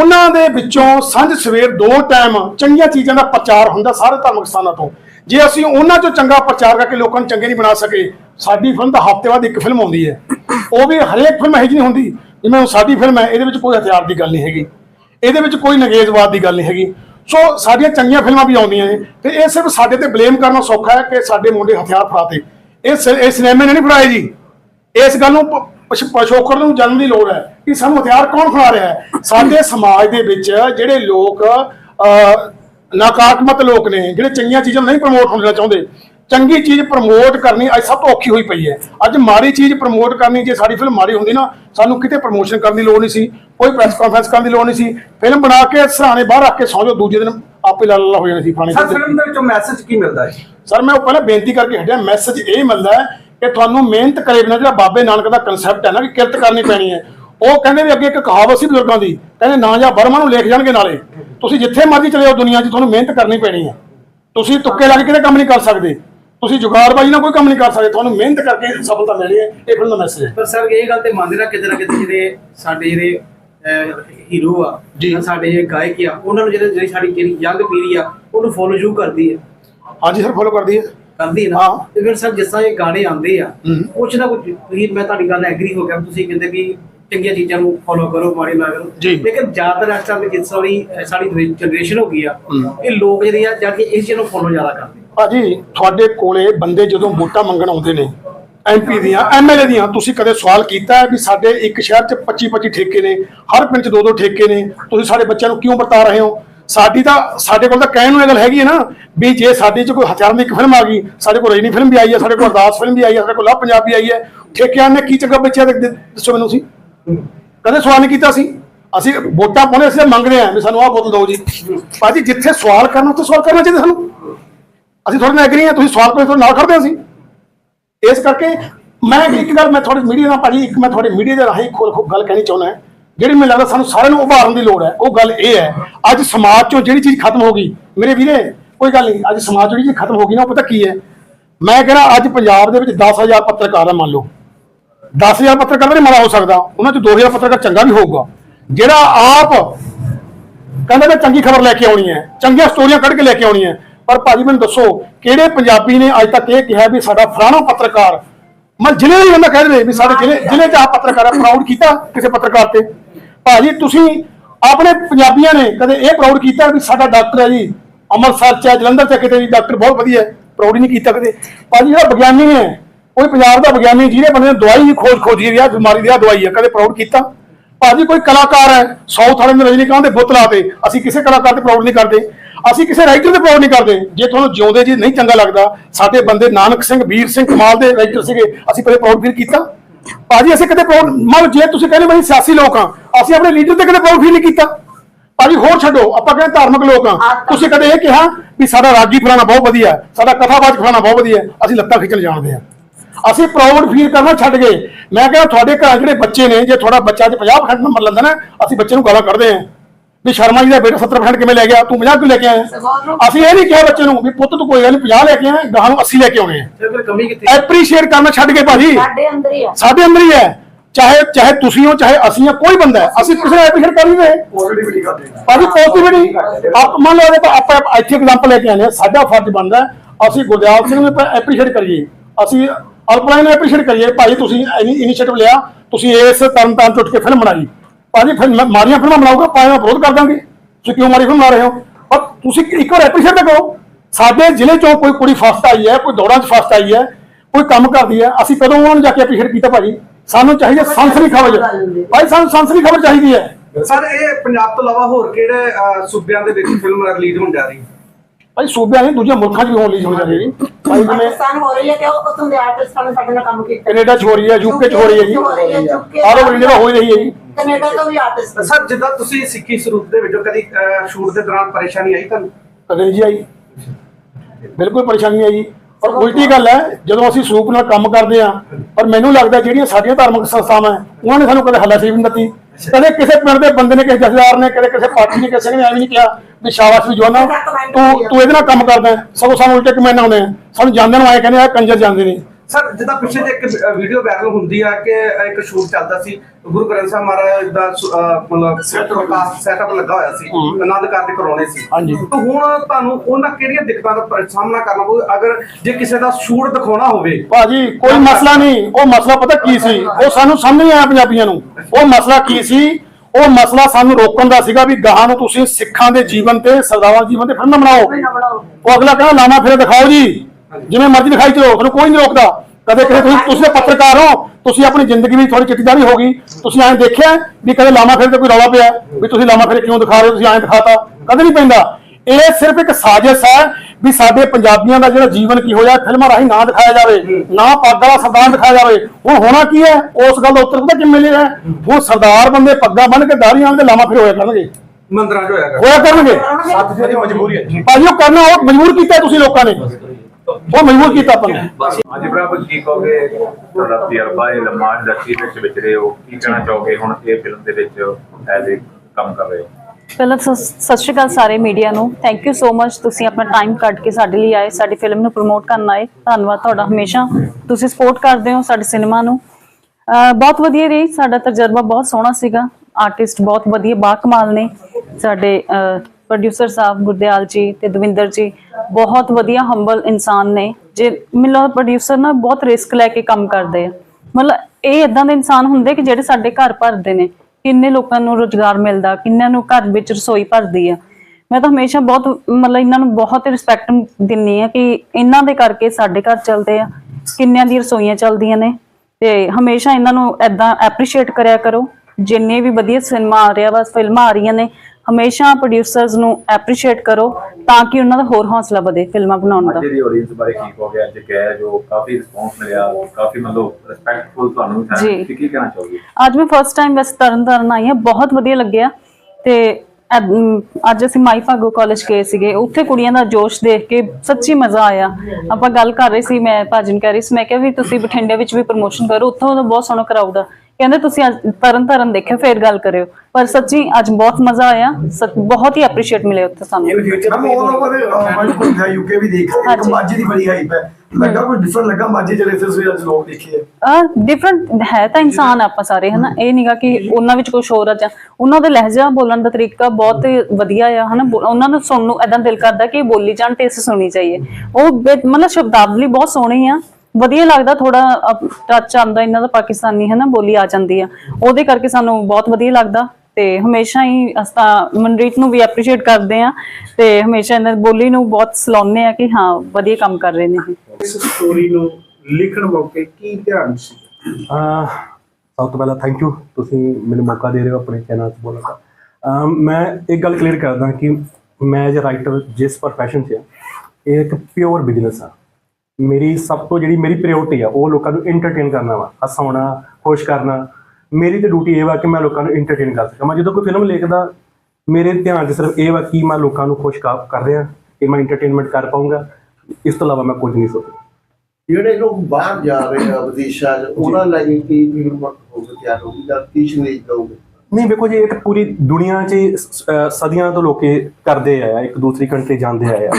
ਉਹਨਾਂ ਦੇ ਵਿੱਚੋਂ ਸਾਂਝ ਸਵੇਰ ਦੋ ਟਾਈਮ ਚੰਗੀਆਂ ਚੀਜ਼ਾਂ ਦਾ ਪ੍ਰਚਾਰ ਹੁੰਦਾ ਸਾਰੇ ਧਾਰਮਿਕ ਸਥਾਨਾਂ ਤੋਂ। ਜੇ ਅਸੀਂ ਉਹਨਾਂ ਚੋਂ ਚੰਗਾ ਪ੍ਰਚਾਰ ਕਰਕੇ ਲੋਕਾਂ ਨੂੰ ਚੰਗੇ ਨਹੀਂ ਬਣਾ ਸਕੇ, ਸਾਡੀ ਫਿਲਮ ਤਾਂ ਹਫ਼ਤੇ ਬਾਅਦ ਇੱਕ ਫਿਲਮ ਆਉਂਦੀ ਹੈ। ਉਹ ਵੀ ਹਰੇਕ ਫਿਲਮ ਇਹੋ ਜਿਹੀ ਨਹੀਂ ਹੁੰਦੀ ਜਿਵੇਂ ਹੁਣ ਸਾਡੀ ਫਿਲਮ ਹੈ, ਇਹਦੇ ਵਿੱਚ ਕੋਈ ਹਥਿਆਰ ਦੀ ਗੱਲ ਨਹੀਂ ਹੈਗੀ। ਇਹਦੇ ਵਿੱਚ ਕੋਈ ਨਗੇਜ਼ਵਾਦ ਦੀ ਗੱਲ ਨਹੀਂ ਹੈਗੀ। ਸੋ ਸਾਡੀਆਂ ਚੰਗੀਆਂ ਫਿਲਮਾਂ ਵੀ ਆਉਂਦੀਆਂ ਨੇ। ਤੇ ਇਹ ਸਿਰਫ ਸਾਡੇ ਤੇ ਬਲੇਮ ਕਰਨਾ ਸੌਖਾ ਹੈ ਕਿ ਸਾਡੇ ਮੁੰਡੇ ਹਥਿਆਰ ਫੜਾਤੇ। ਇਹ ਸ- ਇਹ ਸਿਨੇਮੇ ਨੇ ਨਹੀਂ ਫੜਾਏ ਜੀ। ਇਸ ਗੱਲ ਨੂੰ ਪ- ਪਛ- ਪਛੋਕੜ ਨੂੰ ਜਾਣਨ ਦੀ ਲੋੜ ਹੈ ਕਿ ਸਾਨੂੰ ਹਥਿਆਰ ਕੌਣ ਫੜਾ ਰਿਹਾ ਹੈ? ਸਾਡੇ ਸਮਾਜ ਦੇ ਵਿੱਚ ਜਿਹੜੇ ਲੋਕ ਅਹ, ਨਕਾਰਾਤਮਕ ਲੋਕ ਨੇ ਜਿਹੜੇ ਚੰਗੀਆਂ ਚੀਜ਼ਾਂ ਨੂੰ ਨਹੀਂ ਪ੍ਰਮੋਟ ਹੋਣ ਦੇਣਾ ਚਾਹੁੰਦੇ ਚੰਗੀ ਚੀਜ਼ ਪ੍ਰਮੋਟ ਕਰਨੀ ਅੱਜ ਸਭ ਤੋਂ ਔਖੀ ਹੋਈ ਪਈ ਹੈ। ਅੱਜ ਮਾੜੀ ਚੀਜ਼ ਪ੍ਰਮੋਟ ਕਰਨੀ ਜੇ ਸਾਡੀ ਫਿਲਮ ਮਾੜੀ ਹੁੰਦੀ ਨਾ ਸਾਨੂੰ ਕਿਤੇ ਪ੍ਰਮੋਸ਼ਨ ਕਰਨ ਦੀ ਲੋੜ ਨਹੀਂ ਸੀ ਕੋਈ ਪ੍ਰੈਸ ਕਾਨਫਰੰਸ ਕਰਨ ਦੀ ਲੋੜ ਨਹੀਂ ਸੀ। ਫਿਲਮ ਬਣਾ ਕੇ ਸਰਾਣੇ ਬਾਹਰ ਰੱਖ ਕੇ ਸੌ ਜਾਓ ਦੂਜੇ ਦਿਨ ਆਪੇ ਲਾ ਲਾ ਹੋ ਜਾਣੀ ਸੀ ਫਾਣੇ
ਸਰ ਫਿਲਮ ਦੇ ਵਿੱਚੋਂ ਮੈਸੇਜ ਕੀ ਮਿਲਦਾ ਹੈ
ਸਰ ਮੈਂ ਉਹ ਪਹਿਲਾਂ ਬੇਨਤੀ ਕਰਕੇ ਹਟਿਆ ਮੈਸੇਜ ਇਹ ਮਿਲਦਾ ਹੈ ਕਿ ਤੁਹਾਨੂੰ ਮਿਹਨਤ ਕਰੇ ਬਿਨਾਂ ਜਿਹੜਾ ਬਾਬੇ ਨਾਨਕ ਦਾ ਕਨਸੈਪਟ ਹੈ ਨਾ ਕਿ ਕਿਰਤ ਕਰਨੀ ਪੈਣੀ ਹੈ। ਉਹ ਕਹਿੰਦੇ ਵੀ ਅੱਗੇ ਇੱਕ ਕਹਾਵਤ ਸੀ ਬਜ਼ੁਰਗਾਂ ਦੀ ਕਹਿੰਦੇ ਨਾ ਜਾਂ ਬਰਮਾ ਨੂੰ ਲਿਖ ਜਾਣਗੇ ਨਾਲੇ। ਤੁਸੀਂ ਜਿੱਥੇ ਮਰਜ਼ੀ ਚਲੇ ਜਾਓ ਦੁਨੀਆ 'ਚ ਤੁਹਾਨੂੰ ਮਿਹਨਤ ਕਰਨੀ ਪੈਣੀ ਹੈ। ਤੁਸੀਂ ਤੁੱਕੇ ਲਾ ਕੇ ਕਿਤੇ ਕੰਮ ਨਹੀਂ ਕਰ ਸਕਦੇ। ਤੁਸੀਂ ਜੁਗਾੜਬਾਜ਼ੀ ਨਾਲ ਕੋਈ ਕੰਮ ਨਹੀਂ ਕਰ ਸਕਦੇ ਤੁਹਾਨੂੰ ਮਿਹਨਤ ਕਰਕੇ ਸਫਲਤਾ ਮਿਲਣੀ ਹੈ ਇਹ ਫਿਲਮ ਦਾ ਮੈਸੇਜ ਹੈ
ਪਰ ਸਰ ਇਹ ਗੱਲ ਤੇ ਮੰਨਦੇ ਨਾ ਕਿਤੇ ਨਾ ਕਿਤੇ ਜਿਹੜੇ ਸਾਡੇ ਜਿਹੜੇ ਹੀਰੋ ਆ
ਜੀ।
ਸਾਡੇ ਜਿਹੜੇ ਗਾਇਕ ਆ ਉਹਨਾਂ ਨੂੰ ਜਿਹੜੇ ਜਿਹੜੀ ਸਾਡੀ ਜਿਹੜੀ ਯੰਗ ਪੀੜ੍ਹੀ ਆ ਉਹਨੂੰ ਫੋਲੋ ਜੂ ਕਰਦੀ ਹੈ
ਹਾਂਜੀ ਸਰ ਫੋਲੋ ਕਰਦੀ ਹੈ
ਕਰਦੀ ਨਾ। ਤੇ ਫਿਰ ਸਰ ਜਿਸ ਤਰ੍ਹਾਂ ਇਹ ਗਾਣੇ ਆਉਂਦੇ ਆ। ਕੁਛ ਨਾ ਕੁਛ ਤੁਸੀਂ ਮੈਂ ਤੁਹਾਡੀ ਗੱਲ ਐਗਰੀ ਹੋ ਗਿਆ ਤੁਸੀਂ ਕਹਿੰਦੇ ਵੀ ਚੰਗੀਆਂ ਚੀਜ਼ਾਂ ਨੂੰ ਫੋਲੋ ਕਰੋ ਮਾੜੀ ਨਾ ਕਰੋ। ਲੇਕਿਨ ਜ਼ਿਆਦਾਤਰ ਇਸ ਟਾਈਮ ਜਿਸ ਅਹ, ਸਾਡੀ ਜਨਰੇਸ਼ਨ ਹੋ ਗਈ ਆ। ਇਹ ਲੋਕ ਜਿਹੜੇ ਆ ਜਾ ਕੇ ਇਸ ਚੀਜ਼ ਨੂੰ ਫੋਲੋ ਜ਼ਿਆਦਾ ਕਰਦੇ।
ਭਾਜੀ ਤੁਹਾਡੇ ਕੋਲੇ ਬੰਦੇ ਜਦੋਂ ਵੋਟਾਂ ਮੰਗਣ ਆਉਂਦੇ ਨੇ ਐਮਪੀ ਦੀਆਂ ਐਮਐਲਏ ਦੀਆਂ ਤੁਸੀਂ ਕਦੇ ਸਵਾਲ ਕੀਤਾ ਹੈ ਵੀ ਸਾਡੇ ਇੱਕ ਸ਼ਹਿਰ 'ਚ 25 25 ਠੇਕੇ ਨੇ ਹਰ ਪਿੰਡ 'ਚ ਦੋ ਦੋ ਠੇਕੇ ਨੇ ਤੁਸੀਂ ਸਾਡੇ ਬੱਚਿਆਂ ਨੂੰ ਕਿਉਂ ਵਰਤਾ ਰਹੇ ਹੋ ਸਾਡੀ ਤਾਂ ਸਾਡੇ ਕੋਲ ਤਾਂ ਕਹਿਣ ਨੂੰ ਇਹ ਗੱਲ ਹੈਗੀ ਹੈ ਨਾ ਵੀ ਜੇ ਸਾਡੀ 'ਚ ਕੋਈ ਹਥਿਆਰਾਂ ਦੀ ਇੱਕ ਫਿਲਮ ਆ ਗਈ ਸਾਡੇ ਕੋਲ ਰਜਨੀ ਫਿਲਮ ਵੀ ਆਈ ਹੈ ਸਾਡੇ ਕੋਲ ਅਰਦਾਸ ਫਿਲਮ ਵੀ ਆਈ ਹੈ ਸਾਡੇ ਕੋਲ ਲਵ ਪੰਜਾਬ ਆਈ ਹੈ ਠੇਕਿਆਂ ਨੇ ਕੀ ਚੰਗਾ ਬੱਚਿਆਂ ਦੇ ਦੱਸੋ ਮੈਨੂੰ ਸੀ ਕਦੇ ਸਵਾਲ ਨਹੀਂ ਕੀਤਾ ਸੀ? ਅਸੀਂ ਵੋਟਾਂ ਪਾਉਣੇ ਅਸੀਂ ਤਾਂ ਮੰਗਦੇ ਆਂ ਵੀ ਸਾਨੂੰ ਆਹ ਬੋਤਲ ਦਿਓ ਜੀ। ਭਾਜੀ, ਜਿੱਥੇ ਸਵਾਲ ਕਰਨਾ, ਉੱਥੇ ਸਵਾਲ ਕਰਨਾ ਚਾਹੀਦਾ ਸਾਨੂੰ। ਅਸੀਂ ਤੁਹਾਡੇ ਨਾਲ ਐਗਰੀ ਹਾਂ, ਤੁਸੀਂ ਸਵਾਲ ਕੋਈ ਤੁਹਾਡੇ ਨਾਲ ਕਰਦੇ ਅਸੀਂ। ਇਸ ਕਰਕੇ ਮੈਂ ਇੱਕ ਗੱਲ, ਮੈਂ ਤੁਹਾਡੇ ਮੀਡੀਆ ਨਾਲ ਭਾਜੀ, ਇੱਕ ਮੈਂ ਤੁਹਾਡੇ ਮੀਡੀਆ ਦੇ ਰਾਹੀਂ ਖੋਲ ਖੋਲ ਗੱਲ ਕਹਿਣੀ ਚਾਹੁੰਦਾ ਜਿਹੜੀ ਮੈਨੂੰ ਲੱਗਦਾ ਸਾਨੂੰ ਸਾਰਿਆਂ ਨੂੰ ਉਭਾਰਨ ਦੀ ਲੋੜ ਹੈ, ਉਹ ਗੱਲ ਇਹ ਹੈ, ਅੱਜ ਸਮਾਜ ਚੋਂ ਜਿਹੜੀ ਚੀਜ਼ ਖਤਮ ਹੋ ਗਈ, ਮੇਰੇ ਵੀਰੇ, ਕੋਈ ਗੱਲ ਨਹੀਂ, ਅੱਜ ਸਮਾਜ ਜਿਹੜੀ ਚੀਜ਼ ਖਤਮ ਹੋ ਗਈ ਨਾ, ਉਹ ਪਤਾ ਕੀ ਹੈ? ਮੈਂ ਕਹਿੰਦਾ ਅੱਜ ਪੰਜਾਬ ਦੇ ਵਿੱਚ 10000 ਪੱਤਰਕਾਰ ਆ, ਮੰਨ ਲਓ। 10000 ਪੱਤਰਕਾਰ ਤਾਂ ਨਹੀਂ ਮਾੜਾ ਹੋ ਸਕਦਾ। ਉਹਨਾਂ ਚ 2000 ਪੱਤਰਕਾਰ ਚੰਗਾ ਵੀ ਹੋਊਗਾ। ਜਿਹੜਾ ਆਪ ਕਹਿੰਦਾ ਮੈਂ ਚੰਗੀ ਖਬਰ ਲੈ ਕੇ ਆਉਣੀ ਹੈ, ਚੰਗੀਆਂ ਸਟੋਰੀਆਂ ਕੱਢ ਕੇ ਲੈ ਕੇ ਆਉਣੀ ਹੈ ਪਰ ਭਾਜੀ, ਮੈਨੂੰ ਦੱਸੋ, ਕਿਹੜੇ ਪੰਜਾਬੀ ਨੇ ਅੱਜ ਤੱਕ ਇਹ ਕਿਹਾ ਵੀ ਸਾਡਾ ਫਲਾਣਾ ਪੱਤਰਕਾਰ ਮੈਂ ਜ਼ਿਲ੍ਹੇ ਦਾ ਬੰਦਾ ਕਹਿ ਦੇਵੇ ਵੀ ਸਾਡੇ ਜ਼ਿਲ੍ਹੇ ਜ਼ਿਲ੍ਹੇ 'ਚ ਆ ਪੱਤਰਕਾਰ ਹੈ ਪ੍ਰਾਊਡ ਕੀਤਾ ਕਿਸੇ ਪੱਤਰਕਾਰ ਤੇ। ਭਾਜੀ, ਤੁਸੀਂ ਆਪਣੇ ਪੰਜਾਬੀਆਂ ਨੇ ਕਦੇ ਇਹ ਪ੍ਰਾਊਡ ਕੀਤਾ ਵੀ ਸਾਡਾ ਡਾਕਟਰ ਹੈ ਜੀ, ਅੰਮ੍ਰਿਤਸਰ 'ਚ ਜਲੰਧਰ 'ਚ ਕਿਤੇ ਵੀ ਡਾਕਟਰ ਬਹੁਤ ਵਧੀਆ ਹੈ ਪ੍ਰਾਊਡ ਹੀ ਨਹੀਂ ਕੀਤਾ ਕਦੇ। ਭਾਜੀ, ਜਿਹੜਾ ਵਿਗਿਆਨੀ ਹੈ ਕੋਈ ਪੰਜਾਬ ਦਾ ਵਿਗਿਆਨੀ ਜਿਹਨੇ ਬੰਦੇ ਨੇ ਦਵਾਈ ਖੋਜ ਖੋਜੀ ਹੈ ਵੀ ਆਹ ਬਿਮਾਰੀ ਦੀ ਆ ਦਵਾਈ ਹੈ ਕਦੇ ਪ੍ਰਾਊਡ ਕੀਤਾ? ਭਾਜੀ ਕੋਈ ਕਲਾਕਾਰ ਹੈ ਸਾਊਥ ਵਾਲੇ ਨੇ ਰਜਨੀਕਾਂਤ ਦੇ ਬੁੱਤ ਲਾਤੇ ਅਸੀਂ ਕਿਸੇ ਕਲਾਕਾਰ ਤੇ ਪ੍ਰਾਊਡ ਨਹੀਂ ਕਰਦੇ ਅਸੀਂ ਕਿਸੇ ਰਾਈਟਰ ਤੇ ਪ੍ਰਾਊਡ ਨਹੀਂ ਕਰਦੇ। ਜੇ ਤੁਹਾਨੂੰ ਜਿਉਂਦੇ ਜੀ ਨਹੀਂ ਚੰਗਾ ਲੱਗਦਾ ਸਾਡੇ ਬੰਦੇ ਨਾਨਕ ਸਿੰਘ ਵੀਰ ਸਿੰਘ ਕਮਾਲ ਦੇ ਰਾਈਟਰ ਸੀਗੇ ਅਸੀਂ ਕਦੇ ਪ੍ਰਾਊਡ ਫੀਲ ਕੀਤਾ। ਭਾਜੀ ਅਸੀਂ ਕਦੇ ਪ੍ਰਾਊਡ ਮੰਨ ਜੇ ਤੁਸੀਂ ਕਹਿੰਦੇ ਬਈ ਸਿਆਸੀ ਲੋਕ ਆ ਅਸੀਂ ਆਪਣੇ ਲੀਡਰ ਤੇ ਕਦੇ ਪ੍ਰਾਊਡ ਫੀਲ ਨਹੀਂ ਕੀਤਾ। ਭਾਜੀ ਹੋਰ ਛੱਡੋ ਆਪਾਂ ਕਹਿੰਦੇ ਧਾਰਮਿਕ ਲੋਕ ਆ ਤੁਸੀਂ ਕਦੇ ਇਹ ਕਿਹਾ ਵੀ ਸਾਡਾ ਰਾਗੀ ਫਲਾਣਾ ਬਹੁਤ ਵਧੀਆ ਸਾਡਾ ਕਥਾਵਾਚਕ ਫਲਾਣਾ ਬਹੁਤ ਵਧੀਆ ਅਸੀਂ ਲੱਤਾਂ ਖਿੱਚਣ ਜਾਣਦੇ ਆ ਅਸੀਂ ਪ੍ਰਾਊਡ ਫੀਲ ਕਰਨਾ ਛੱਡ ਗਏ। ਮੈਂ ਕਹਿੰਦਾ ਤੁਹਾਡੇ ਘਰ ਜਿਹੜੇ ਬੱਚੇ ਨੇ ਜੇ ਤੁਹਾਡਾ ਬੱਚਾ ਜੇ 50% ਨੰਬਰ ਲੈਂਦਾ ਨਾ ਅਸੀਂ ਬੱਚੇ ਨੂੰ ਗਾਲਾਂ ਕੱਢਦੇ ਆਂ ਵੀ ਸ਼ਰਮਾ ਜੀ ਦਾ ਬੇਟਾ 70% ਕਿਵੇਂ ਲੈ ਗਿਆ? ਤੂੰ 50 ਕਿਉਂ ਲੈ ਕੇ ਆਇਆ? ਅਸੀਂ ਇਹ ਨਹੀਂ ਕਿਹਾ ਬੱਚੇ ਨੂੰ ਵੀ ਪੁੱਤ ਤੂੰ ਕੋਈ ਗੱਲ ਨਹੀਂ 50 ਲੈ ਕੇ ਆਇਆ ਗਾਹਾਂ ਨੂੰ 80 ਲੈ ਕੇ ਆਉਣੇ ਆ
ਫਿਰ ਫਿਰ ਕਮੀ ਕਿੱਥੇ?
ਐਪਰੀਸ਼ੀਏਟ ਕਰਨਾ ਛੱਡ ਗਏ ਭਾਜੀ।
ਸਾਡੇ ਅੰਦਰ ਹੀ ਆ।
ਸਾਡੇ ਅੰਦਰ ਹੀ ਹੈ। ਚਾਹੇ ਚਾਹੇ ਤੁਸੀਂ ਹੋ ਚਾਹੇ ਅਸੀਂ ਹਾਂ ਕੋਈ ਬੰਦਾ ਹੈ। ਅਸੀਂ ਕਿਸੇ ਨੂੰ ਐਪਰੀਸ਼ੀਏਟ ਕਰ ਨਹੀਂ ਰਹੇ।
ਪੋਜ਼ਿਟਿਵਿਟੀ ਕਰਦੇ ਹਾਂ।
ਭਾਜੀ ਪੋਜ਼ਿਟਿਵਿਟੀ ਆਪ ਮੰਨ ਲਓ ਆਪਾਂ ਆਪਾਂ ਇੱਥੇ ਐਗਜ਼ਾਮਪਲ ਲੈ ਕੇ ਆਨੇ ਸਾਡਾ ਫਰਜ਼ ਬਣਦਾ ਹੈ, ਅਸੀਂ ਗੁਰਦਿਆਲ ਸਿੰਘ ਨੂੰ ਐਪਰੀਸ਼ੀਏਟ ਕਰੀਏ। ਅਸੀਂ ਅਲਪਲਾਈਨ ਨੂੰ ਐਪਰੀਸ਼ੀਏਟ ਕਰੀਏ ਭਾਈ ਤੁਸੀਂ ਇਨੀਸ਼ੀਏਟਿਵ ਲਿਆ ਤੁਸੀਂ ਇਸ ਤਰਨ ਤਾਰਨ ਟੁੱਟ ਕੇ ਫਿਲਮ ਬਣਾਈ। ਭਾਜੀ ਫਿਰ ਮ- ਮਾੜੀਆਂ ਫਿਲਮਾਂ ਬਣਾਊਗਾ ਪਾਇਆ ਵਿਰੋਧ ਕਰ ਦਾਂਗੇ। ਤੁਸੀਂ ਕਿਉਂ ਮਾੜੀ ਫਿਲਮ ਬਣਾ ਰਹੇ ਹੋ? ਪਰ ਤੁਸੀਂ ਇੱਕ ਵਾਰ ਐਪਰੀਸ਼ੀਏਟ ਤਾਂ ਕਰੋ। ਸਾਡੇ ਜ਼ਿਲ੍ਹੇ ਚੋਂ ਕੋਈ ਕੁੜੀ ਫਸਟ ਆਈ ਹੈ ਕੋਈ ਦੌੜਾਂ 'ਚ ਫਸਟ ਆਈ ਹੈ ਕੋਈ ਕੰਮ ਕਰਦੀ ਹੈ ਅਸੀਂ ਕਦੋਂ ਉਹਨਾਂ ਨੂੰ ਜਾ ਕੇ ਐਪਰੀਸ਼ੀਏਟ ਕੀਤਾ ਭਾਜੀ? ਸਾਨੂੰ ਚਾਹੀਦਾ ਸੰਸਰੀ ਖਬਰ ਭਾਈ ਸਾਨੂੰ ਸੰਸਰੀ ਖਬਰ ਚਾਹੀਦੀ ਹੈ।
ਸਰ ਇਹ ਪੰਜਾਬ ਤੋਂ ਇਲਾਵਾ ਹੋਰ ਕਿਹੜੇ ਸੂਬਿਆਂ ਦੇ ਵਿੱਚ ਫਿਲਮ ਰਿਲੀਜ਼ ਹੋਣ ਜਾ ਰਹੀ ਹੈ?
ਭਾਈ ਸੂਬਿਆਂ ਨਹੀਂ ਦੂਜੇ ਮੁਲਕਾਂ 'ਚ ਵੀ ਹੋਣ ਲਈ ਹੋਣੀ ਚਾਹੀਦੀ ਭਾਈ ਜਿਵੇਂ
ਪਾਕਿਸਤਾਨ ਹੋ ਰਹੀ ਹੈ ਕਿ ਉਹ ਉੱਥੋਂ ਦੇ ਆਰਟਿਸਟਾਂ ਨੇ ਸਾਡੇ ਨਾਲ ਕੰਮ ਕੀਤਾ।
ਕੈਨੇਡਾ 'ਚ ਹੋ ਰਹੀ ਹੈ ਯੂਕੇ 'ਚ ਹੋ ਰਹੀ ਹੈ ਜੀ।
ਹੋ ਰਹੀ ਹੈ, UK
ਆਲ ਓਵਰ ਇੰਡੀਆ ਹੋ ਹੀ ਰਹੀ ਹੈ ਜੀ।
ਕੈਨੇਡਾ ਤੋਂ ਵੀ ਆਰਟਿਸਟ
ਸਰ ਜਿੱਦਾਂ ਤੁਸੀਂ ਸਿੱਖੀ ਸਰੂਪ ਦੇ ਵਿੱਚੋਂ ਕਦੀ ਸ਼ੂਟ ਦੇ ਦੌਰਾਨ ਪਰੇਸ਼ਾਨੀ ਆਈ ਤੁਹਾਨੂੰ?
ਕਦੇ ਨਹੀਂ ਜੀ ਆਈ। ਬਿਲਕੁਲ ਪਰੇਸ਼ਾਨੀ ਨਹੀਂ ਆਈ ਪਰ ਉਲਟੀ ਗੱਲ ਹੈ ਜਦੋਂ ਅਸੀਂ ਸਰੂਪ ਨਾਲ ਕੰਮ ਕਰਦੇ ਆ ਪਰ ਮੈਨੂੰ ਲੱਗਦਾ ਜਿਹੜੀਆਂ ਸਾਡੀਆਂ ਧਾਰਮਿਕ ਸੰਸਥਾਵਾਂ ਹੈ, ਉਹਨਾਂ ਨੇ ਸਾਨੂੰ ਕਦੇ ਹੱਲਾ ਸ਼ਰੀਫ ਨਹੀਂ ਦਿੱਤੀ। ਕਦੇ ਕਿਸੇ ਪਿੰਡ ਦੇ ਬੰਦੇ ਨੇ ਕਿਸੇ ਜਥੇਦਾਰ ਨੇ ਕਦੇ ਕਿਸੇ ਪਾਰਟੀ ਨੇ ਕਿਸੇ ਨੇ ਐਵੇਂ ਨਹੀਂ ਕਿਹਾ ਵੀ ਸ਼ਾਬਾਸ਼ ਵੀ ਜਵਾਨਾ। ਤੂੰ ਤੂੰ ਇਹਦੇ ਨਾਲ ਕੰਮ ਕਰਦਾ। ਸਗੋਂ ਸਾਨੂੰ ਉਲਟੇ ਕਮੈਨ ਆਉਂਦੇ ਆ। ਸਾਨੂੰ ਜਾਂਦੇ ਨੂੰ ਆਏ ਕਹਿੰਦੇ ਆ ਕੰਜਰ ਜਾਂਦੇ ਨੇ।
ਸਰ ਜਿੱਦਾਂ ਪਿੱਛੇ ਜੇ ਇੱਕ ਵੀਡੀਓ ਵਾਇਰਲ ਹੁੰਦੀ ਆ ਕਿ ਇੱਕ ਸ਼ੂਟ ਚੱਲਦਾ ਸੀ ਗੁਰੂ ਗ੍ਰੰਥ ਸਾਹਿਬ ਮਹਾਰਾਜ ਦਾ ਸੁ- ਅਹ, ਮਤਲਬ ਸੈਟਅਪ ਲੱਗਾ ਹੋਇਆ ਸੀ ਆਨੰਦ ਕਾਰਜ ਕਰਾਉਣੇ ਸੀ।
ਹਾਂਜੀ।
ਤਾਂ ਹੁਣ ਤੁਹਾਨੂੰ ਉਹਨਾਂ ਕਿਹੜੀਆਂ ਦਿੱਕਤਾਂ ਦਾ ਸਾਹਮਣਾ ਕਰਨਾ ਪਊ? ਅਗਰ ਜੇ ਕਿਸੇ ਦਾ ਸ਼ੂਟ ਦਿਖਾਉਣਾ ਹੋਵੇ।
ਭਾਜੀ ਕੋਈ ਮਸਲਾ ਨਹੀਂ। ਉਹ ਮਸਲਾ ਪਤਾ ਕੀ ਸੀ? ਉਹ ਸਾਨੂੰ ਸਮਝ ਨਹੀਂ ਆਇਆ ਪੰਜਾਬੀਆਂ ਨੂੰ। ਉਹ ਮਸਲਾ ਕੀ ਸੀ? ਉਹ ਮਸਲਾ ਸਾਨੂੰ ਰੋਕਣ ਦਾ ਸੀਗਾ ਵੀ ਗਾਹਾਂ ਨੂੰ ਤੁਸੀਂ ਸਿੱਖਾਂ ਦੇ ਜੀਵਨ ਤੇ ਸਰਦਾਰਾਂ ਦੇ ਜੀਵਨ ਤੇ ਫਿਲਮ ਬਣਾਓ। ਉਹ ਅਗਲਾ ਕਹਿੰਦਾ ਲਾਮਾ ਫਿਰ ਦਿਖਾਓ ਜੀ। ਜਿਵੇਂ ਮਰਜ਼ੀ ਦਿਖਾਈ ਚਲੋ ਤੁਹਾਨੂੰ ਕੋਈ ਨਹੀਂ ਰੋਕਦਾ। ਕਦੇ ਕਦੇ ਤੁਸੀਂ ਤੁਸੀਂ ਤਾਂ ਪੱਤਰਕਾਰ ਹੋ ਤੁਸੀਂ ਆਪਣੀ ਜ਼ਿੰਦਗੀ ਵਿੱਚ ਥੋੜੀ ਚਿੱਟੀਦਾਰੀ ਹੋ ਗਈ। ਤੁਸੀਂ ਐਂ ਦੇਖਿਆ ਵੀ ਕਦੇ ਲਾਮਾ ਫਿਰ ਤੇ ਕੋਈ ਰੌਲਾ ਪਿਆ ਵੀ ਤੁਸੀਂ ਲਾਮਾ ਫਿਰ ਕਿਉਂ ਦਿਖਾ ਰਹੇ ਹੋ ਤੁਸੀਂ ਐਂ ਦਿਖਾਤਾ। ਕਦੇ ਨਹੀਂ ਪੈਂਦਾ। ਇਹ ਸਿਰਫ ਇੱਕ ਸਾਜ਼ਿਸ਼ ਹੈ ਵੀ ਸਾਡੇ ਪੰਜਾਬੀਆਂ ਦਾ ਜਿਹੜਾ ਜੀਵਨ ਕੀ ਹੋਇਆ ਫਿਲਮਾਂ ਰਾਹੀਂ ਨਾ ਦਿਖਾਇਆ ਜਾਵੇ ਨਾ ਪੱਗ ਵਾਲਾ ਸਰਦਾਰ ਦਿਖਾਇਆ ਜਾਵੇ। ਹੁਣ ਹੋਣਾ ਕੀ ਹੈ? ਉਸ ਗੱਲ ਦਾ ਉੱਤਰ ਪਤਾ ਕਿਵੇਂ ਮਿਲਿਆ? ਹੁਣ ਸਰਦਾਰ ਬੰਦੇ ਪੱਗਾਂ ਬੰਨ ਕੇ ਦਾੜੀਆਂ ਦੇ ਲਾਮਾ ਫਿਰ ਹੋਇਆ ਕਰਨਗੇ।
ਮੰਦਰਾਂ 'ਚ ਹੋਇਆ ਕਰ
ਹੋਇਆ ਕਰਨਗੇ?
ਸੱਤ ਮਜਬੂਰੀ ਹੈ।
ਭਾਜੀ ਉਹ ਕਰਨਾ ਉਹ ਮਜਬੂਰ ਕੀਤਾ ਤੁਸੀਂ ਲੋਕਾਂ ਨੇ। ਉਹ ਮਜਬੂਰ ਕੀਤਾ ਆਪਾਂ ਨੇ?
ਹਾਂਜੀ ਭਰਾ ਕੀ ਕਹੋਗੇ? ਤੁਹਾਡਾ ਤਜਰਬਾ ਹੈ ਲੰਮਾ ਇੰਡਸਟਰੀ ਵਿੱਚ ਵਿਚਰੇ ਹੋ ਕੀ ਕਹਿਣਾ ਚਾਹੋਗੇ ਹੁਣ ਇਹ ਫਿਲਮ ਦੇ ਵਿੱਚ ਐਜ਼ ਏ ਕੰਮ ਕਰ ਰਹੇ ਹੋ?
ਪਹਿਲਾਂ ਸਤਿ ਸ਼੍ਰੀ ਅਕਾਲ ਸਾਰੇ ਮੀਡੀਆ ਨੂੰ। ਥੈਂਕ ਯੂ ਸੋ ਮਚ ਤੁਸੀਂ ਆਪਣਾ ਟਾਈਮ ਕੱਢ ਕੇ ਸਾਡੇ ਲਈ ਆਏ ਸਾਡੀ ਫਿਲਮ ਨੂੰ ਪ੍ਰਮੋਟ ਕਰਨ ਆਏ। ਧੰਨਵਾਦ ਤੁਹਾਡਾ ਹਮੇਸ਼ਾ। ਤੁਸੀਂ ਸਪੋਰਟ ਕਰਦੇ ਹੋ ਸਾਡੇ ਸਿਨੇਮਾ ਨੂੰ। ਬਹੁਤ ਵਧੀਆ ਰਹੀ ਸਾਡਾ ਤਜਰਬਾ ਬਹੁਤ ਸੋਹਣਾ ਸੀਗਾ। ਆਰਟਿਸਟ ਬਹੁਤ ਵਧੀਆ ਬਾਕਮਾਲ ਨੇ ਸਾਡੇ ਪ੍ਰੋਡਿਊਸਰ ਸਾਹਿਬ ਗੁਰਦਿਆਲ ਜੀ ਤੇ ਦਵਿੰਦਰ ਜੀ, ਬਹੁਤ ਵਧੀਆ ਹੰਬਲ ਇਨਸਾਨ ਨੇ, ਜੇ ਮਿਲੋ ਪ੍ਰੋਡਿਊਸਰ ਨਾ ਬਹੁਤ ਰਿਸਕ ਲੈ ਕੇ ਕੰਮ ਕਰਦੇ ਆ। ਮਤਲਬ ਇਹ ਇਦਾਂ ਦੇ ਇਨਸਾਨ ਹੁੰਦੇ ਕਿ ਜਿਹੜੇ ਸਾਡੇ ਘਰ ਭਰਦੇ ਨੇ, ਕਿੰਨੇ ਲੋਕਾਂ ਨੂੰ ਰੋਜ਼ਗਾਰ ਮਿਲਦਾ, ਕਿੰਨਿਆਂ ਨੂੰ ਘਰ ਵਿੱਚ ਰਸੋਈ ਭਰਦੀ ਆ। ਮੈਂ ਤਾਂ ਹਮੇਸ਼ਾ ਬਹੁਤ, ਮਤਲਬ ਇਹਨਾਂ ਨੂੰ ਬਹੁਤ ਰਿਸਪੈਕਟ ਦਿੰਨੀ ਆ ਕਿ ਇਹਨਾਂ ਦੇ ਕਰਕੇ ਸਾਡੇ ਘਰ ਚੱਲਦੇ ਆ, ਕਿੰਨਿਆਂ ਦੀ ਰਸੋਈਆਂ ਚੱਲਦੀਆਂ ਨੇ। ਤੇ ਹਮੇਸ਼ਾ ਇਹਨਾਂ ਨੂੰ ਐਦਾਂ ਐਪਰੀਸ਼ੀਏਟ ਕਰਿਆ ਕਰੋ, ਜਿੰਨੇ ਵੀ ਵਧੀਆ ਸਿਨੇਮਾ ਆ ਰਿਹਾ ਵਾ, ਫਿਲਮਾਂ ਆ ਰਹੀਆਂ ਨੇ ਹਮੇਸ਼ਾ ਪ੍ਰੋਡਿਊਸਰਸ ਨੂੰ ਐਪਰੀਸ਼ੀਏਟ ਕਰੋ ਤਾਂ ਕਿ ਉਹਨਾਂ ਦਾ ਹੋਰ ਹੌਸਲਾ ਵਧੇ ਫਿਲਮਾਂ ਬਣਾਉਣ ਦਾ।
ਅੱਜ ਦੀ ਆਡੀਅנס ਬਾਰੇ ਕੀ ਕਹੋਗੇ? ਅੱਜ ਗਏ ਜੋ ਕਾਫੀ ਰਿਸਪੌਂਸ ਮਿਲਿਆ ਕਾਫੀ ਮਤਲਬ ਰਿਸਪੈਕਟਫੁਲ ਤੁਹਾਨੂੰ ਹੈ
ਜੀ।
ਕੀ ਕੀ ਕਹਿਣਾ ਚਾਹੋਗੇ?
ਅੱਜ ਮੈਂ ਫਸਟ ਟਾਈਮ ਵੈਸੇ ਤਰਨ ਤਾਰਨ ਆਈ ਹਾਂ ਬਹੁਤ ਵਧੀਆ ਲੱਗਿਆ। ਤੇ ਅੱਜ ਅਸੀਂ ਮਾਈ ਭਾਗੋ ਕਾਲਜ ਗਏ ਸੀਗੇ। ਉੱਥੇ ਕੁੜੀਆਂ ਦਾ ਜੋਸ਼ ਦੇਖ ਕੇ ਸੱਚੀ ਮਜ਼ਾ ਆਇਆ। ਆਪਾਂ ਗੱਲ ਕਰ ਰਹੇ ਸੀ ਮੈਂ ਭਾਜੀ ਨੂੰ ਕਹਿ ਰਹੀ ਸੀ ਮੈਂ ਕਿਹਾ ਵੀ ਤੁਸੀਂ ਬਠਿੰਡੇ ਵਿੱਚ ਵੀ ਪ੍ਰਮੋਸ਼ਨ ਕਰੋ ਉੱਥੋਂ ਦਾ ਬਹੁਤ ਸੋਹਣਾ ਕਰਾਊਡ ਆ। ਕਹਿੰਦੇ ਤੁਸੀਂ ਅੱਜ ਤਰਨ ਤਾਰਨ ਦੇਖਿਓ ਫੇਰ ਗੱਲ ਕਰਿਓ। ਪਰ ਸੱਚੀ ਅੱਜ ਬਹੁਤ ਮਜ਼ਾ ਆਇਆ ਸੱਚ- ਬਹੁਤ ਹੀ ਐਪਰੀਸ਼ੀਏਟ ਮਿਲੇ ਉੱਥੇ ਸਾਨੂੰ।
ਮੈਮ ਆਲ ਓਵਰ ਕੋਈ ਹੈ। ਯੂਕੇ ਵੀ ਦੇਖ ਰਹੇ
ਹਾਂਜੀ।
ਮਾਝੇ ਦੀ ਬੜੀ ਹਾਈਪ ਹੈ। ਲੱਗਾ ਕੋਈ ਡਿਫਰੈਂਟ ਲੱਗਾ? ਮਾਝੇ ਜਿਹੜੇ ਫਿਰ ਸਵੇਰ ਅੱਜ ਲੋਕ ਦੇਖੇ ਆ।
ਡਿਫਰੈਂਟ ਹੈ ਤਾਂ ਇਨਸਾਨ ਆਪਾਂ ਸਾਰੇ ਹਨਾ? ਇਹ ਨਹੀਂਗਾ ਕਿ ਉਹਨਾਂ ਵਿੱਚ ਕੁਝ ਹੋਰ ਆ ਜਾਂ ਉਹਨਾਂ ਦਾ ਲਹਿਜਾ ਬੋਲਣ ਦਾ ਤਰੀਕਾ ਬਹੁਤ ਵਧੀਆ ਆ ਹਨਾ? ਬੋ- ਉਹਨਾਂ ਨੂੰ ਸੁਣਨ ਨੂੰ ਐਦਾਂ ਦਿਲ ਕਰਦਾ ਕਿ ਇਹ ਬੋਲੀ ਜਾਣ ਤੇ ਅਸੀਂ ਸੁਣੀ ਚਾਹੀਏ ਉਹ ਬੇ- ਮਤਲਬ ਸ਼ਬਦਾਵਲੀ ਬਹੁਤ ਸੋਹਣੀ ਆ। ਵਧੀਆ ਲੱਗਦਾ ਥੋੜਾ ਟੱਚ ਆਉਂਦਾ ਇਹਨਾਂ ਦਾ ਪਾਕਿਸਤਾਨੀ ਹਨਾ ਬੋਲੀ ਆ ਜਾਂਦੀ ਆ। ਉਹਦੇ ਕਰਕੇ ਸਾਨੂੰ ਬਹੁਤ ਵਧੀਆ ਲੱਗਦਾ ਤੇ ਹਮੇਸ਼ਾ ਹੀ ਅਸੀਂ ਮਨਰੀਤ ਨੂੰ ਵੀ ਐਪਰੀਸ਼ੀਏਟ ਕਰਦੇ ਆ ਤੇ ਹਮੇਸ਼ਾ ਇਹਨਾਂ ਦੀ ਬੋਲੀ ਨੂੰ ਬਹੁਤ ਸਲਾਉਂਦੇ ਆ ਕਿ ਹਾਂ ਵਧੀਆ ਕੰਮ ਕਰ ਰਹੇ ਨੇ ਇਹ।
ਇਸ ਸਟੋਰੀ ਨੂੰ ਲਿਖਣ ਮੌਕੇ ਕੀ ਧਿਆਨ ਸੀ?
ਅਹ ਸਭ ਤੋਂ ਪਹਿਲਾਂ ਥੈਂਕ ਯੂ ਤੁਸੀਂ ਮੈਨੂੰ ਮੌਕਾ ਦੇ ਰਹੇ ਹੋ ਆਪਣੇ ਚੈਨਲ 'ਤੇ ਬੋਲਣ ਦਾ। ਅਹ ਮੈਂ ਇੱਕ ਗੱਲ ਕਲੀਅਰ ਕਰਦਾ ਕਿ ਮੈਂ ਐਜ਼ ਰਾਈਟਰ ਜਿਸ profession 'ਚ ਆ ਇਹ ਇੱਕ ਪਿਓਰ ਬਿਜ਼ਨਸ ਆ। ਮੇਰੀ ਸਭ ਤੋਂ ਜਿਹੜੀ ਮੇਰੀ ਪ੍ਰਾਇੋਰਟੀ ਆ ਉਹ ਲੋਕਾਂ ਨੂੰ ਐਂਟਰਟੇਨ ਕਰਨਾ ਵਾ ਹਸਾਉਣਾ ਖੁਸ਼ ਕਰਨਾ। ਮੇਰੀ ਤੇ ਡਿਊਟੀ ਇਹ ਵਾ ਕਿ ਮੈਂ ਲੋਕਾਂ ਨੂੰ ਐਂਟਰਟੇਨ ਕਰ ਸਕਾਂ। ਮੈਂ ਜਦੋਂ ਕੋਈ ਫਿਲਮ ਲਿਖਦਾ ਮੇਰੇ ਧਿਆਨ 'ਚ ਸਿਰਫ ਇਹ ਵਾ ਕਿ ਮੈਂ ਲੋਕਾਂ ਨੂੰ ਖੁਸ਼ ਕਰ ਰਿਹਾ ਕਿ ਮੈਂ ਐਂਟਰਟੇਨਮੈਂਟ ਕਰ ਪਾਊਂਗਾ। ਇਸ ਤੋਂ ਇਲਾਵਾ ਮੈਂ ਕੁਝ ਨਹੀਂ ਸੋਚਦਾ।
ਜਿਹੜੇ ਲੋਕ ਬਾਹਰ ਜਾ ਰਹੇ ਆ ਵਿਦੇਸ਼ਾਂ 'ਚ ਉਹਨਾਂ ਲਈ ਕੀ ਫਿਲਮ ਹੋਵੇ ਤਿਆਰ ਹੋਊਗੀ ਜਾਂ ਕੀ ਸੰਦੇਸ਼ ਦਊਗੇ
ਨਹੀਂ ਵੇਖੋ ਜੀ ਇੱਕ ਪੂਰੀ ਦੁਨੀਆ 'ਚ ਸਦੀਆਂ ਤੋਂ ਲੋਕੇ ਕਰਦੇ ਆਏ ਆ ਇੱਕ ਦੂਸਰੀ ਕੰਟਰੀ ਜਾਂਦੇ ਆਏ ਆ।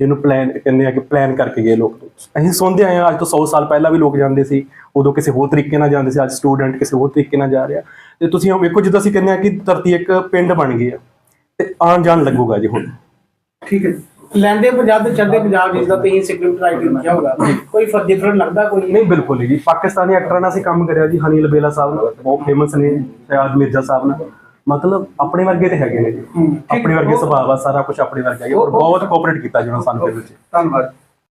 ਜਿਹਨੂੰ ਪਲਾਨ ਕਹਿੰਦੇ ਆ ਕਿ ਪਲਾਨ ਕਰਕੇ ਗਏ ਲੋਕ। ਅਸੀਂ ਸੁਣਦੇ ਆਏ ਆ ਅੱਜ ਤੋਂ 100 ਸਾਲ ਪਹਿਲਾਂ ਵੀ ਲੋਕ ਜਾਂਦੇ ਸੀ ਉਦੋਂ ਕਿਸੇ ਹੋਰ ਤਰੀਕੇ ਨਾਲ ਜਾਂਦੇ ਸੀ ਅੱਜ ਸਟੂਡੈਂਟ ਕਿਸੇ ਹੋਰ ਤਰੀਕੇ ਨਾਲ ਜਾ ਰਿਹਾ। ਤੇ ਤੁਸੀਂ ਵੇਖੋ ਜਿੱਦਾਂ ਅਸੀਂ ਕਹਿੰਦੇ ਆ ਕਿ ਧਰਤੀ ਇੱਕ ਪਿੰਡ ਬਣ ਗਈ ਆ ਤੇ ਆਉਣ ਜਾਣ ਲੱਗੂਗਾ ਜੀ ਹੁਣ।
ਠੀਕ ਹੈ
ਲੈਂਦੇ ਪੰਜਾਬ ਤੇ ਚੜਦੇ ਪੰਜਾਬ ਜਿਸ ਦਾ ਤੁਸੀਂ ਸਕ੍ਰਿਪਟ ਰਾਈਟਰ ਲਿਖਿਆ ਹੋਗਾ ਕੋਈ ਫ਼ਰਕ ਡਿਫਰੈਂਟ ਲੱਗਦਾ ਕੋਈ
ਨਹੀਂ? ਬਿਲਕੁਲ ਨਹੀਂ ਜੀ। ਪਾਕਿਸਤਾਨੀ ਐਕਟਰਾਂ ਨਾਲ ਅਸੀਂ ਕੰਮ ਕਰਿਆ ਜੀ ਹਨੀ ਲਬੇਲਾ ਸਾਹਿਬ ਨਾਲ ਬਹੁਤ ਫੇਮਸ ਨੇ ਸ਼ਾਇਦ ਮਿਰਜ਼ਾ ਸਾਹਿਬ ਨਾਲ। ਮਤਲਬ ਆਪਣੇ ਵਰਗੇ ਤੇ ਹੈਗੇ ਨੇ। ਜੀ ਆਪਣੇ ਵਰਗੇ ਸੁਭਾਅ ਆ ਸਾਰਾ ਕੁਝ ਆਪਣੇ ਵਰਗਾ ਹੈ ਔਰ ਬਹੁਤ ਕੋਆਪਰੇਟ ਕੀਤਾ ਜਿਹਨਾਂ ਸਾਨੂੰ ਫਿਰ ਵਿੱਚ।
ਧੰਨਵਾਦ।